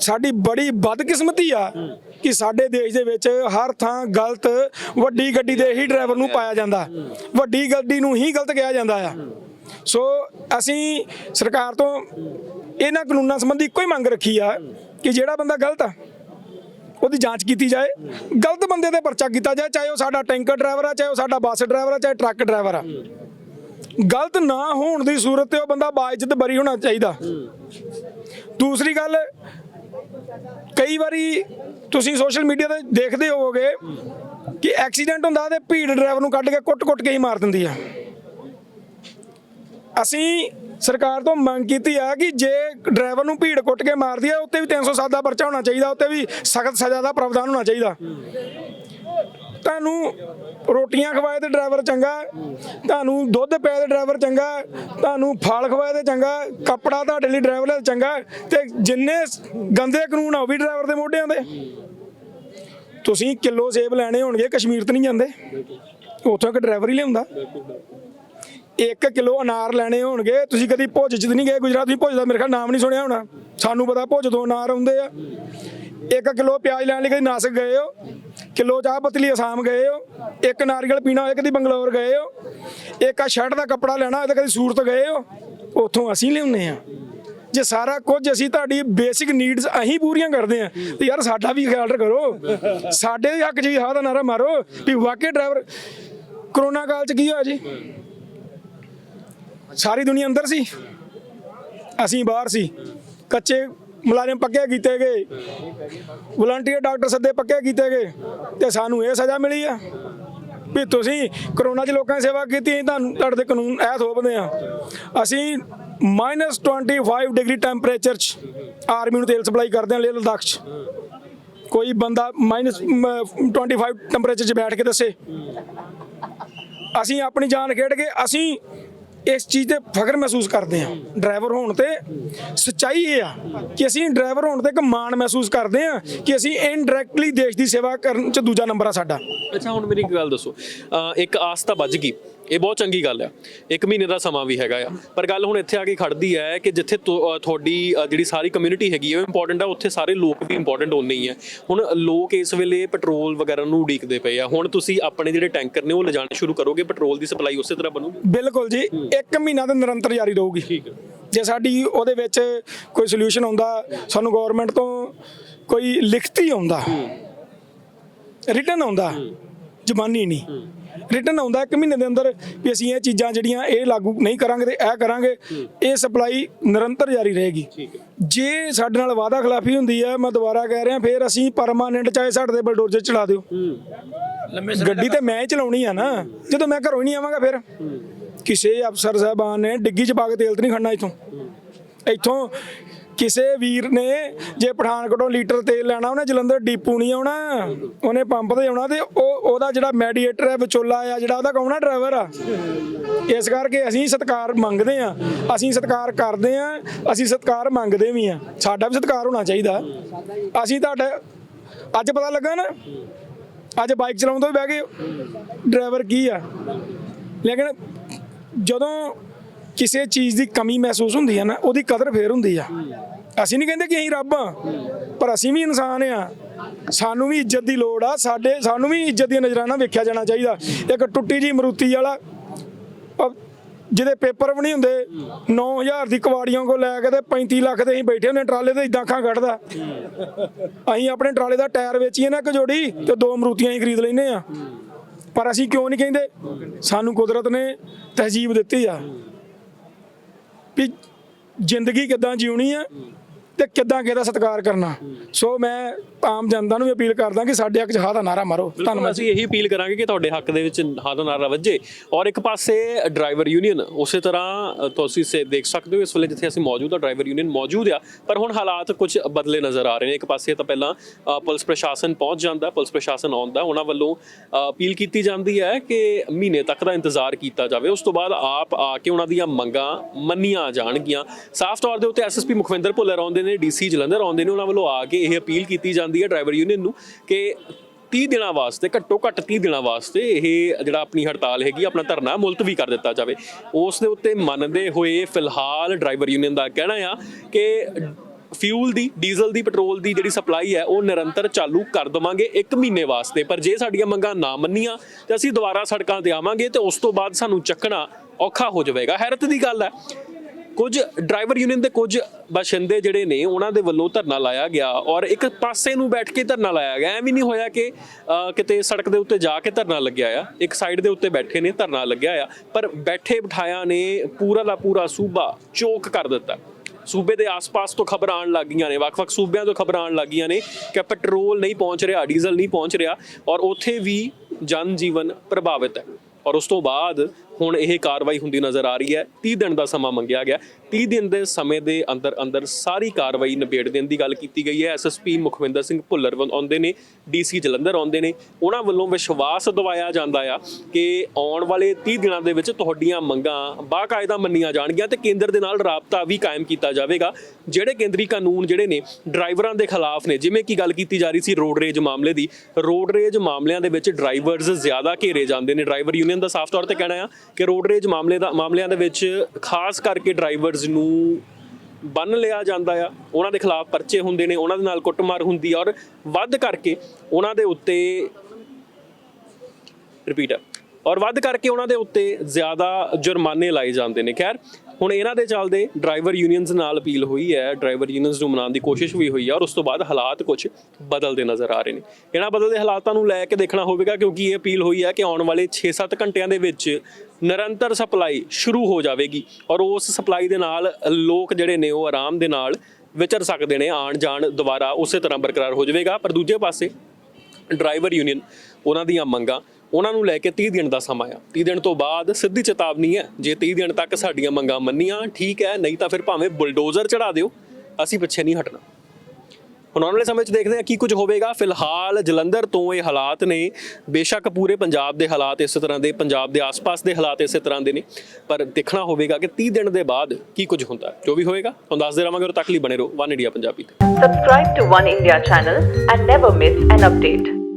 ਸਾਡੀ ਬੜੀ ਬਦਕਿਸਮਤੀ ਆ। ਕਿ ਸਾਡੇ ਦੇਸ਼ ਦੇ ਵਿੱਚ ਹਰ ਥਾਂ ਗਲਤ ਵੱਡੀ ਗੱਡੀ ਦੇ ਹੀ ਡਰਾਈਵਰ ਨੂੰ ਪਾਇਆ ਜਾਂਦਾ। ਵੱਡੀ ਗੱਡੀ ਨੂੰ ਹੀ ਗਲਤ ਕਿਹਾ ਜਾਂਦਾ ਆ। ਸੋ ਅਸੀਂ ਸਰਕਾਰ ਤੋਂ ਇਹਨਾਂ ਕਾਨੂੰਨਾਂ ਸੰਬੰਧੀ ਇੱਕੋ ਹੀ ਮੰਗ ਰੱਖੀ ਆ ਕਿ ਜਿਹੜਾ ਬੰਦਾ ਗਲਤ ਆ, ਉਹਦੀ ਜਾਂਚ ਕੀਤੀ ਜਾਏ। ਗਲਤ ਬੰਦੇ ਤੇ ਪਰਚਾ ਕੀਤਾ ਜਾਏ, ਚਾਹੇ ਉਹ ਸਾਡਾ ਟੈਂਕਰ ਡਰਾਈਵਰ ਆ, ਚਾਹੇ ਉਹ ਸਾਡਾ ਬੱਸ ਡਰਾਈਵਰ ਆ, ਚਾਹੇ ਟਰੱਕ ਡਰਾਈਵਰ ਆ। ਗਲਤ ਨਾ ਹੋਣ ਦੀ ਸੂਰਤ ਤੇ ਉਹ ਬੰਦਾ ਬਾਇਜ਼ਤ ਬਰੀ ਹੋਣਾ ਚਾਹੀਦਾ। ਦੂਸਰੀ ਗੱਲ ਕਈ ਵਾਰੀ ਤੁਸੀਂ ਸੋਸ਼ਲ ਮੀਡੀਆ ਤੇ ਦੇਖਦੇ ਹੋਵੋਗੇ ਕਿ ਐਕਸੀਡੈਂਟ ਹੁੰਦਾ ਤੇ ਭੀੜ ਡਰਾਈਵਰ ਨੂੰ ਕੱਢ ਕੇ ਕੁੱਟ-ਕੁੱਟ ਕੇ ਹੀ ਮਾਰ ਦਿੰਦੀ ਆ। ਅਸੀਂ ਸਰਕਾਰ ਤੋਂ ਮੰਗ ਕੀਤੀ ਆ ਕਿ ਜੇ ਡਰਾਈਵਰ ਨੂੰ ਭੀੜ ਕੁੱਟ ਕੇ ਮਾਰਦੀ ਆ, ਉੱਤੇ ਵੀ 307 ਦਾ ਪਰਚਾ ਹੋਣਾ ਚਾਹੀਦਾ, ਉੱਤੇ ਵੀ ਸਖਤ ਸਜ਼ਾ ਦਾ ਪ੍ਰਾਵਧਾਨ ਹੋਣਾ ਚਾਹੀਦਾ। ਤੁਹਾਨੂੰ ਰੋਟੀਆਂ ਖਵਾਏ ਤੇ ਡਰਾਈਵਰ ਚੰਗਾ ਤੁਹਾਨੂੰ ਦੁੱਧ ਪਿਆ ਤੇ ਡਰਾਈਵਰ ਚੰਗਾ ਤੁਹਾਨੂੰ ਫਲ ਖਵਾਏ ਤੇ ਚੰਗਾ ਕੱਪੜਾ ਤੁਹਾਡੇ ਲਈ ਡਰਾਈਵਰ ਲਈ ਚੰਗਾ ਤੇ ਜਿੰਨੇ ਗੰਦੇ ਕਾਨੂੰਨ ਆ ਉਹ ਵੀ ਡਰਾਈਵਰ ਦੇ ਮੋਢਿਆਂ ਦੇ ਤੁਸੀਂ ਕਿਲੋ ਸੇਬ ਲੈਣੇ ਹੋਣਗੇ, ਕਸ਼ਮੀਰ 'ਤੇ ਨਹੀਂ ਜਾਂਦੇ। ਉੱਥੋਂ ਇੱਕ ਡਰਾਈਵਰ ਹੀ ਲਿਆਉਂਦਾ। ਇੱਕ ਕਿਲੋ ਅਨਾਰ ਲੈਣੇ ਹੋਣਗੇ, ਤੁਸੀਂ ਕਦੀ ਭੁੱਜ ਚ ਨਹੀਂ ਗਏ ਗੁਜਰਾਤ ਦੀ ਭੁੱਜ ਦਾ ਮੇਰੇ ਖਿਆਲ ਨਾਮ ਨਹੀਂ ਸੁਣਿਆ ਹੋਣਾ। ਸਾਨੂੰ ਪਤਾ ਭੁੱਜ ਤੋਂ ਅਨਾਰ ਆਉਂਦੇ ਆ। ਇੱਕ ਕਿਲੋ ਪਿਆਜ਼ ਲੈਣ ਲਈ ਕਦੀ ਨਾਸਿਕ ਗਏ ਹੋ? ਕਿਲੋ ਚਾਹ ਪਤਲੀ ਅਸਾਮ ਗਏ ਹੋ? ਇੱਕ ਨਾਰੀਅਲ ਪੀਣਾ ਹੋਏ ਕਦੀ ਬੰਗਲੌਰ ਗਏ ਹੋ? ਇੱਕ ਆ ਸ਼ਰਟ ਦਾ ਕੱਪੜਾ ਲੈਣਾ ਹੋਏ ਤਾਂ ਕਦੀ ਸੂਰਤ ਗਏ ਹੋ? ਉੱਥੋਂ ਅਸੀਂ ਲਿਆਉਂਦੇ ਆ ਜੇ ਸਾਰਾ ਕੁਝ ਅਸੀਂ ਤੁਹਾਡੀ ਬੇਸਿਕ ਨੀਡਸ ਅਸੀਂ ਪੂਰੀਆਂ ਕਰਦੇ ਆ ਤੇ ਯਾਰ ਸਾਡਾ ਵੀ ਖਿਆਲ ਕਰੋ ਸਾਡੇ ਵੀ ਹੱਕ 'ਚ ਵੀ ਹਾਂ ਦਾ ਨਾਰਾ ਮਾਰੋ ਵੀ ਵਾਕਈ ਡਰਾਈਵਰ ਕਰੋਨਾ ਕਾਲ 'ਚ ਕੀ ਹੋਇਆ ਜੀ? ਸਾਰੀ ਦੁਨੀਆ ਅੰਦਰ ਸੀ? ਅਸੀਂ ਬਾਹਰ ਸੀ। ਕੱਚੇ ਮੁਲਾਜ਼ਮ ਪੱਕੇ ਕੀਤੇ ਗਏ। ਵਲੰਟੀਅਰ ਡਾਕਟਰ ਸੱਦੇ ਪੱਕੇ ਕੀਤੇ ਗਏ ਤੇ ਸਾਨੂੰ ਇਹ ਸਜ਼ਾ ਮਿਲੀ ਆ ਵੀ ਤੁਸੀਂ ਕਰੋਨਾ 'ਚ ਲੋਕਾਂ ਦੀ ਸੇਵਾ ਕੀਤੀ, ਅਸੀਂ ਤੁਹਾਨੂੰ ਤੁਹਾਡੇ ਤੇ ਕਾਨੂੰਨ ਐ ਥੋਪਦੇ ਆ। ਅਸੀਂ -25 ਡਿਗਰੀ ਟੈਂਪਰੇਚਰ 'ਚ ਆਰਮੀ ਨੂੰ ਤੇਲ ਸਪਲਾਈ ਕਰਦੇ ਆ ਲੇਹ ਲਦਾਖ 'ਚ। ਕੋਈ ਬੰਦਾ -25 ਟੈਂਪਰੇਚਰ 'ਚ ਬੈਠ ਕੇ ਦੱਸੇ। ਅਸੀਂ ਆਪਣੀ ਜਾਨ ਖੇਡ ਕੇ, ਅਸੀਂ ਇਸ ਚੀਜ਼ ਤੇ ਫਖਰ ਮਹਿਸੂਸ ਕਰਦੇ ਹਾਂ। ਡਰਾਈਵਰ ਹੋਣ ਤੇ ਸੱਚਾਈ ਇਹ ਆ ਕਿ ਅਸੀਂ ਡਰਾਈਵਰ ਹੋਣ ਤੇ ਇੱਕ ਮਾਣ ਮਹਿਸੂਸ ਕਰਦੇ ਹਾਂ ਕਿ ਅਸੀਂ ਇਨਡਾਇਰੈਕਟਲੀ ਦੇਸ਼ ਦੀ ਸੇਵਾ ਕਰਨ ਚ ਦੂਜਾ ਨੰਬਰ ਆ ਸਾਡਾ। ਅੱਛਾ, ਹੁਣ ਮੇਰੀ ਇੱਕ ਗੱਲ ਦੱਸੋ। ਅਹ ਇੱਕ ਆਸ ਤਾਂ ਵੱਜ ਗਈ। ਇਹ ਬਹੁਤ ਚੰਗੀ ਗੱਲ ਆ। ਇੱਕ ਮਹੀਨੇ ਦਾ ਸਮਾਂ ਵੀ ਹੈਗਾ ਆ। ਪਰ ਗੱਲ ਹੁਣ ਇੱਥੇ ਆ ਕੇ ਖੜਦੀ ਹੈ ਕਿ ਜਿੱਥੇ ਤੁਹਾਡੀ ਜਿਹੜੀ ਸਾਰੀ ਕਮਿਊਨਿਟੀ ਹੈਗੀ ਹੈ ਉਹ ਇੰਪੋਰਟੈਂਟ ਆ ਉੱਥੇ ਸਾਰੇ ਲੋਕ ਵੀ ਇੰਪੋਰਟੈਂਟ ਹੋਣੇ ਹੀ ਹੈ ਹੁਣ ਲੋਕ ਇਸ ਵੇਲੇ ਪੈਟਰੋਲ ਵਗੈਰਾ ਨੂੰ ਉਡੀਕਦੇ ਪਏ ਆ। ਹੁਣ ਤੁਸੀਂ ਆਪਣੇ ਜਿਹੜੇ ਟੈਂਕਰ ਨੇ ਉਹ ਲਿਜਾਣੇ ਸ਼ੁਰੂ ਕਰੋਗੇ ਪੈਟਰੋਲ ਦੀ ਸਪਲਾਈ ਉਸੇ ਤਰ੍ਹਾਂ ਬਣੂਗੀ? ਬਿਲਕੁਲ ਜੀ। ਇੱਕ ਮਹੀਨਾ ਤਾਂ ਨਿਰੰਤਰ ਜਾਰੀ ਰਹੂਗੀ। ਠੀਕ ਹੈ ਜੇ ਸਾਡੀ ਉਹਦੇ ਵਿੱਚ ਕੋਈ ਸੋਲੂਸ਼ਨ ਆਉਂਦਾ ਸਾਨੂੰ ਗਵਰਨਮੈਂਟ ਤੋਂ ਕੋਈ ਲਿਖਤੀ ਆਉਂਦਾ ਰਿਟਨ ਆਉਂਦਾ ਜ਼ਬਾਨੀ ਨਹੀਂ। ਰਿਟਨ ਆਉਂਦਾ ਇੱਕ ਮਹੀਨੇ ਦੇ ਅੰਦਰ ਵੀ ਅਸੀਂ ਇਹ ਚੀਜ਼ਾਂ ਜਿਹੜੀਆਂ ਇਹ ਲਾਗੂ ਨਹੀਂ ਕਰਾਂਗੇ ਤੇ ਇਹ ਕਰਾਂਗੇ ਇਹ ਸਪਲਾਈ ਨਿਰੰਤਰ ਜਾਰੀ ਰਹੇਗੀ। ਜੇ ਸਾਡੇ ਨਾਲ ਵਾਅਦਾ ਖਿਲਾਫੀ ਹੁੰਦੀ ਹੈ ਮੈਂ ਦੁਬਾਰਾ ਕਹਿ ਰਿਹਾ ਫਿਰ ਅਸੀਂ ਪਰਮਾਨੈਂਟ ਚਾਹੇ ਸਾਡੇ ਤੇ ਬਲਡੋਜ਼ਰ ਚਲਾ ਦਿਓ। ਗੱਡੀ ਤੇ ਮੈਂ ਹੀ ਚਲਾਉਣੀ ਆ ਨਾ ਜਦੋਂ ਮੈਂ ਘਰੋਂ ਹੀ ਨਹੀਂ ਆਵਾਂਗਾ ਫਿਰ। ਕਿਸੇ ਅਫਸਰ ਸਾਹਿਬਾਨ ਨੇ ਡਿੱਗੀ ਚ ਪਾ ਕੇ ਤੇਲ ਤੇ ਨਹੀਂ ਖੜਨਾ ਇੱਥੋਂ। ਇੱਥੋਂ ਕਿਸੇ ਵੀਰ ਨੇ ਜੇ ਪਠਾਨਕੋਟੋਂ ਲੀਟਰ ਤੇਲ ਲੈਣਾ, ਉਹਨੇ ਜਲੰਧਰ ਡੀਪੂ ਨਹੀਂ ਆਉਣਾ। ਉਹਨੇ ਪੰਪ ਤੇ ਆਉਣਾ ਤੇ ਉਹ, ਉਹਦਾ ਜਿਹੜਾ ਮੈਡੀਏਟਰ ਹੈ, ਵਿਚੋਲਾ ਆ, ਜਿਹੜਾ ਉਹਦਾ ਕੌਣਾ ਡਰਾਈਵਰ ਆ? ਇਸ ਕਰਕੇ ਅਸੀਂ ਸਤਿਕਾਰ ਮੰਗਦੇ ਆ ਅਸੀਂ ਸਤਿਕਾਰ ਕਰਦੇ ਆ ਅਸੀਂ ਸਤਿਕਾਰ ਮੰਗਦੇ ਵੀ ਆ ਸਾਡਾ ਵੀ ਸਤਿਕਾਰ ਹੋਣਾ ਚਾਹੀਦਾ। ਅਸੀਂ ਤੁਹਾਡਾ, ਅੱਜ ਪਤਾ ਲੱਗਾ ਨਾ, ਅੱਜ ਬਾਈਕ ਚਲਾਉਣ ਤੋਂ ਵੀ ਬਹਿ ਗਏ। ਡਰਾਈਵਰ ਕੀ ਆ? ਲੇਕਿਨ ਜਦੋਂ ਕਿਸੇ ਚੀਜ਼ ਦੀ ਕਮੀ ਮਹਿਸੂਸ ਹੁੰਦੀ ਹੈ ਨਾ, ਉਹਦੀ ਕਦਰ ਫੇਰ ਹੁੰਦੀ ਆ। ਅਸੀਂ ਨਹੀਂ ਕਹਿੰਦੇ ਕਿ ਅਸੀਂ ਰੱਬ ਆ, ਪਰ ਅਸੀਂ ਵੀ ਇਨਸਾਨ ਆ। ਸਾਨੂੰ ਵੀ ਇੱਜ਼ਤ ਦੀ ਲੋੜ ਆ। ਸਾਡੇ, ਸਾਨੂੰ ਵੀ ਇੱਜ਼ਤ ਦੀਆਂ ਨਜ਼ਰਾਂ ਨਾਲ ਵੇਖਿਆ ਜਾਣਾ ਚਾਹੀਦਾ। ਇੱਕ ਟੁੱਟੀ ਜੀ ਮਰੂਤੀ ਵਾਲਾ ਜਿਹਦੇ ਪੇਪਰ ਵੀ ਨਹੀਂ ਹੁੰਦੇ 9000 ਦੀ ਕਵਾੜੀਆਂ ਕੋ ਲੈ ਕੇ ਤੇ 35 ਲੱਖ ਦੇ ਅਸੀਂ ਬੈਠੇ ਹੁੰਦੇ, ਟਰਾਲੇ ਤੇ ਇਦਾਂ ਖਾਂ ਕੱਢਦਾ। ਅਸੀਂ ਆਪਣੇ ਟਰਾਲੇ ਦਾ ਟਾਇਰ ਵੇਚੀਏ ਨਾ ਕਜੋੜੀ ਜੋੜੀ, ਤੇ ਦੋ ਮਰੂਤੀਆਂ ਹੀ ਖਰੀਦ ਲੈਨੇ ਆ। ਪਰ ਅਸੀਂ ਕਿਉਂ ਨਹੀਂ ਕਹਿੰਦੇ? ਸਾਨੂੰ ਕੁਦਰਤ ਨੇ ਤਹਜੀਬ ਦਿੱਤੀ ਆ। ਵੀ ਜ਼ਿੰਦਗੀ ਕਿੱਦਾਂ ਜਿਉਣੀ ਆ? ਤੇ ਕਿੱਦਾਂ ਕਿਹਦਾ ਸਤਿਕਾਰ ਕਰਨਾ। ਸੋ ਮੈਂ ਆਮ ਜਨਤਾ ਨੂੰ ਵੀ ਅਪੀਲ ਕਰਦਾ ਕਿ ਸਾਡੇ ਹੱਕ 'ਚ ਹਾਂ ਦਾ ਨਾਰਾ ਮਾਰੋ। ਧੰਨਵਾਦ ਅਸੀਂ ਇਹੀ ਅਪੀਲ ਕਰਾਂਗੇ ਕਿ ਤੁਹਾਡੇ ਹੱਕ ਦੇ ਵਿੱਚ ਹਾਦੋਂ ਨਾਰਾ ਵੱਜੇ। ਔਰ ਇੱਕ ਪਾਸੇ ਡਰਾਈਵਰ ਯੂਨੀਅਨ ਉਸੇ ਤਰ੍ਹਾਂ ਤੁਸੀਂ ਸੇ ਦੇਖ ਸਕਦੇ ਹੋ ਇਸ ਵੇਲੇ ਜਿੱਥੇ ਅਸੀਂ ਮੌਜੂਦ ਆ ਡਰਾਈਵਰ ਯੂਨੀਅਨ ਮੌਜੂਦ ਆ। ਪਰ ਹੁਣ ਹਾਲਾਤ ਕੁਝ ਬਦਲੇ ਨਜ਼ਰ ਆ ਰਹੇ ਨੇ। ਇੱਕ ਪਾਸੇ ਤਾਂ ਪਹਿਲਾਂ ਪੁਲਿਸ ਪ੍ਰਸ਼ਾਸਨ ਪਹੁੰਚ ਜਾਂਦਾ ਪੁਲਿਸ ਪ੍ਰਸ਼ਾਸਨ ਆਉਂਦਾ ਉਹਨਾਂ ਵੱਲੋਂ ਅਪੀਲ ਕੀਤੀ ਜਾਂਦੀ ਹੈ ਕਿ ਮਹੀਨੇ ਤੱਕ ਦਾ ਇੰਤਜ਼ਾਰ ਕੀਤਾ ਜਾਵੇ। ਉਸ ਤੋਂ ਬਾਅਦ ਆਪ ਆ ਕੇ ਉਹਨਾਂ ਦੀਆਂ ਮੰਗਾਂ ਮੰਨੀਆਂ ਜਾਣਗੀਆਂ। ਸਾਫ਼ ਤੌਰ ਦੇ ਉੱਤੇ ਐਸਐਸਪੀ ਮੁਖਵਿੰਦਰ ਭੁੱਲਰ ਆਉਂਦੇ ਨੇ ਡੀਸੀ ਜਲੰਧਰ ਆਉਂਦੇ ਨੇ ਉਹਨਾਂ ਵੱਲੋਂ ਆ ਕੇ ਇਹ ਅਪੀਲ ਕੀਤੀ ਜਾਂਦੀ ਹੈ ਡਰਾਈਵਰ ਯੂਨੀਅਨ ਨੂੰ ਕਿ 30 ਦਿਨਾਂ ਵਾਸਤੇ, ਘੱਟੋ ਘੱਟ 30 ਦਿਨਾਂ ਵਾਸਤੇ ਇਹ ਜਿਹੜਾ ਆਪਣੀ ਹੜਤਾਲ ਹੈਗੀ, ਆਪਣਾ ਧਰਨਾ ਮੁਲਤਵੀ ਕਰ ਦਿੱਤਾ ਜਾਵੇ। ਉਸ ਦੇ ਉੱਤੇ ਮੰਨਦੇ ਹੋਏ ਫਿਲਹਾਲ ਡਰਾਈਵਰ ਯੂਨੀਅਨ ਦਾ ਕਹਿਣਾ ਆ ਕਿ ਫਿਊਲ ਦੀ, ਡੀਜ਼ਲ ਦੀ, ਪੈਟਰੋਲ ਦੀ ਜਿਹੜੀ ਸਪਲਾਈ ਹੈ, ਉਹ ਨਿਰੰਤਰ ਚਾਲੂ ਕਰ ਦਵਾਂਗੇ 1 ਮਹੀਨੇ ਵਾਸਤੇ। ਪਰ ਜੇ ਸਾਡੀਆਂ ਮੰਗਾਂ ਨਾ ਮੰਨੀਆਂ ਤੇ ਅਸੀਂ ਦੁਬਾਰਾ ਸੜਕਾਂ ਤੇ ਆਵਾਂਗੇ ਤੇ ਉਸ ਤੋਂ ਬਾਅਦ ਸਾਨੂੰ ਚੱਕਣਾ ਔਖਾ ਹੋ ਜਾਵੇਗਾ। ਹੈਰਤ ਦੀ ਗੱਲ ਹੈ। ਕੁਝ ਡਰਾਈਵਰ ਯੂਨੀਅਨ ਦੇ ਕੁਝ ਬਾਸ਼ਿੰਦੇ ਜਿਹੜੇ ਨੇ, ਉਹਨਾਂ ਦੇ ਵੱਲੋਂ ਧਰਨਾ ਲਾਇਆ ਗਿਆ ਔਰ ਇੱਕ ਪਾਸੇ ਨੂੰ ਬੈਠ ਕੇ ਧਰਨਾ ਲਾਇਆ ਗਿਆ। ਐਵੇਂ ਨਹੀਂ ਹੋਇਆ ਕਿ ਕਿਤੇ ਸੜਕ ਦੇ ਉੱਤੇ ਜਾ ਕੇ ਧਰਨਾ ਲੱਗਿਆ ਆ। ਇੱਕ ਸਾਈਡ ਦੇ ਉੱਤੇ ਬੈਠੇ ਨੇ, ਧਰਨਾ ਲੱਗਿਆ ਆ। ਪਰ ਬੈਠੇ ਬਿਠਾਇਆ ਨੇ ਪੂਰਾ ਦਾ ਪੂਰਾ ਸੂਬਾ ਚੋਕ ਕਰ ਦਿੱਤਾ। ਸੂਬੇ ਦੇ ਆਸ-ਪਾਸ ਤੋਂ ਖਬਰਾਂ ਆਉਣ ਲੱਗੀਆਂ ਨੇ, ਵੱਖ-ਵੱਖ ਸੂਬਿਆਂ ਤੋਂ ਖਬਰਾਂ ਆਉਣ ਲੱਗੀਆਂ ਨੇ ਕਿ ਪੈਟਰੋਲ ਨਹੀਂ ਪਹੁੰਚ ਰਿਹਾ, ਡੀਜ਼ਲ ਨਹੀਂ ਪਹੁੰਚ ਰਿਹਾ ਔਰ ਉੱਥੇ ਵੀ ਜਨ ਜੀਵਨ ਪ੍ਰਭਾਵਿਤ ਹੈ। ਔਰ ਉਸ ਤੋਂ ਬਾਅਦ ਹੁਣ ਇਹ ਕਾਰਵਾਈ ਹੁੰਦੀ ਨਜ਼ਰ ਆ ਰਹੀ ਹੈ। 30 ਦਿਨ ਦਾ ਸਮਾਂ ਮੰਗਿਆ ਗਿਆ। 30 ਦਿਨ ਦੇ ਸਮੇਂ ਦੇ ਅੰਦਰ ਅੰਦਰ ਸਾਰੀ ਕਾਰਵਾਈ ਨਿਬੇੜ ਦੇਣ ਦੀ ਗੱਲ ਕੀਤੀ ਗਈ ਹੈ। ਐਸਐਸਪੀ ਮੁਖਵਿੰਦਰ ਸਿੰਘ ਭੁੱਲਰ ਆਉਂਦੇ ਨੇ ਡੀਸੀ ਜਲੰਧਰ ਆਉਂਦੇ ਨੇ। ਉਹਨਾਂ ਵੱਲੋਂ ਵਿਸ਼ਵਾਸ ਦਿਵਾਇਆ ਜਾਂਦਾ ਆ ਕਿ ਆਉਣ ਵਾਲੇ 30 ਦਿਨਾਂ ਦੇ ਵਿੱਚ ਤੁਹਾਡੀਆਂ ਮੰਗਾਂ ਬਾਕਾਇਦਾ ਮੰਨੀਆਂ ਜਾਣਗੀਆਂ ਤੇ ਕੇਂਦਰ ਦੇ ਨਾਲ ਰਾਬਤਾ ਵੀ ਕਾਇਮ ਕੀਤਾ ਜਾਵੇਗਾ। ਜਿਹੜੇ ਕੇਂਦਰੀ ਕਾਨੂੰਨ ਜਿਹੜੇ ਨੇ, ਡਰਾਈਵਰਾਂ ਦੇ ਖਿਲਾਫ ਨੇ, ਜਿਵੇਂ ਕਿ ਗੱਲ ਕੀਤੀ ਜਾ ਰਹੀ ਸੀ ਰੋਡ ਰੇਜ ਮਾਮਲੇ ਦੀ, ਰੋਡ ਰੇਜ ਮਾਮਲਿਆਂ ਦੇ ਵਿੱਚ ਡਰਾਈਵਰਸ ਜ਼ਿਆਦਾ ਘੇਰੇ ਜਾਂਦੇ ਨੇ। ਡਰਾਈਵਰ ਯੂਨੀਅਨ ਦਾ ਸਾਫ਼ ਤੌਰ ਤੇ ਕਹਿਣਾ ਆ ਕਿ ਰੋਡ ਰੇਜ ਮਾਮਲੇ ਦਾ, ਮਾਮਲਿਆਂ ਦੇ ਵਿੱਚ ਖਾਸ ਕਰਕੇ ਡਰਾਈਵਰਸ ਨੂੰ ਬੰਨ ਲਿਆ ਜਾਂਦਾ ਆ। ਉਹਨਾਂ ਦੇ ਖਿਲਾਫ ਪਰਚੇ ਹੁੰਦੇ ਨੇ, ਉਹਨਾਂ ਦੇ ਨਾਲ ਕੁੱਟਮਾਰ ਹੁੰਦੀ ਆ ਔਰ ਵੱਧ ਕਰਕੇ ਉਹਨਾਂ ਦੇ ਉੱਤੇ ਰਿਪੀਟ ਔਰ ਵੱਧ ਕਰਕੇ ਉਹਨਾਂ ਦੇ ਉੱਤੇ ਜ਼ਿਆਦਾ ਜੁਰਮਾਨੇ ਲਾਏ ਜਾਂਦੇ ਨੇ। ਖੈਰ ਹੁਣ ਇਹਨਾਂ ਦੇ ਚੱਲਦੇ ਡਰਾਈਵਰ ਯੂਨੀਅਨਸ ਨਾਲ ਅਪੀਲ ਹੋਈ ਹੈ ਡਰਾਈਵਰ ਯੂਨੀਅਨਸ ਨੂੰ ਮਨਾਉਣ ਦੀ ਕੋਸ਼ਿਸ਼ ਵੀ ਹੋਈ ਹੈ ਔਰ ਉਸ ਤੋਂ ਬਾਅਦ ਹਾਲਾਤ ਕੁਝ ਬਦਲਦੇ ਨਜ਼ਰ ਆ ਰਹੇ ਨੇ। ਇਹਨਾਂ ਬਦਲਦੇ ਹਾਲਾਤਾਂ ਨੂੰ ਲੈ ਕੇ ਦੇਖਣਾ ਹੋਵੇਗਾ ਕਿਉਂਕਿ ਇਹ ਅਪੀਲ ਹੋਈ ਹੈ ਕਿ ਆਉਣ ਵਾਲੇ 6-7 ਘੰਟਿਆਂ ਦੇ ਵਿੱਚ ਨਿਰੰਤਰ ਸਪਲਾਈ ਸ਼ੁਰੂ ਹੋ ਜਾਵੇਗੀ ਔਰ ਉਸ ਸਪਲਾਈ ਦੇ ਨਾਲ ਲੋਕ ਜਿਹੜੇ ਨੇ ਉਹ ਆਰਾਮ ਦੇ ਨਾਲ ਵਿਚਰ ਸਕਦੇ ਨੇ ਆਣ ਜਾਣ ਦੁਬਾਰਾ ਉਸੇ ਤਰ੍ਹਾਂ ਬਰਕਰਾਰ ਹੋ ਜਾਵੇਗਾ। ਪਰ ਦੂਜੇ ਪਾਸੇ ਡਰਾਈਵਰ ਯੂਨੀਅਨ ਉਹਨਾਂ ਦੀਆਂ ਮੰਗਾਂ ਉਹਨਾਂ ਨੂੰ ਲੈ ਕੇ 30 ਦਿਨ ਦਾ ਸਮਾਂ ਆ। 30 ਦਿਨ ਤੋਂ ਬਾਅਦ ਸਿੱਧੀ ਚੇਤਾਵਨੀ ਹੈ, ਜੇ 30 ਦਿਨ ਤੱਕ ਸਾਡੀਆਂ ਮੰਗਾਂ ਮੰਨੀਆਂ, ਠੀਕ ਹੈ, ਨਹੀਂ ਤਾਂ ਫਿਰ ਭਾਵੇਂ ਬੁਲਡੋਜ਼ਰ ਚੜਾ ਦਿਓ, ਅਸੀਂ ਪਿੱਛੇ ਨਹੀਂ ਹਟਣਾ। ਹੁਣ ਆਉਣ ਵਾਲੇ ਸਮੇਂ 'ਚ ਦੇਖਦੇ ਹਾਂ ਕੀ ਕੁਝ ਹੋਵੇਗਾ। ਫਿਲਹਾਲ ਜਲੰਧਰ ਤੋਂ ਇਹ ਹਾਲਾਤ ਨੇ, ਬੇਸ਼ੱਕ ਪੂਰੇ ਪੰਜਾਬ ਦੇ ਹਾਲਾਤ ਇਸੇ ਤਰ੍ਹਾਂ ਦੇ, ਪੰਜਾਬ ਦੇ ਆਸ-ਪਾਸ ਦੇ ਹਾਲਾਤ ਇਸੇ ਤਰ੍ਹਾਂ ਦੇ ਨੇ, ਪਰ ਦੇਖਣਾ ਹੋਵੇਗਾ ਕਿ 30 ਦਿਨ ਦੇ ਬਾਅਦ ਕੀ ਕੁਝ ਹੁੰਦਾ। ਜੋ ਵੀ ਹੋਏਗਾ, ਤੁਹਾਨੂੰ ਦੱਸਦੇ ਰਵਾਂਗੇ ਔਰ ਤੱਕ ਲਈ ਬਣੇ ਰਹੋ ਵਨ ਇੰਡੀਆ ਪੰਜਾਬੀ ਤੇ। Subscribe to One India channel and never miss an update.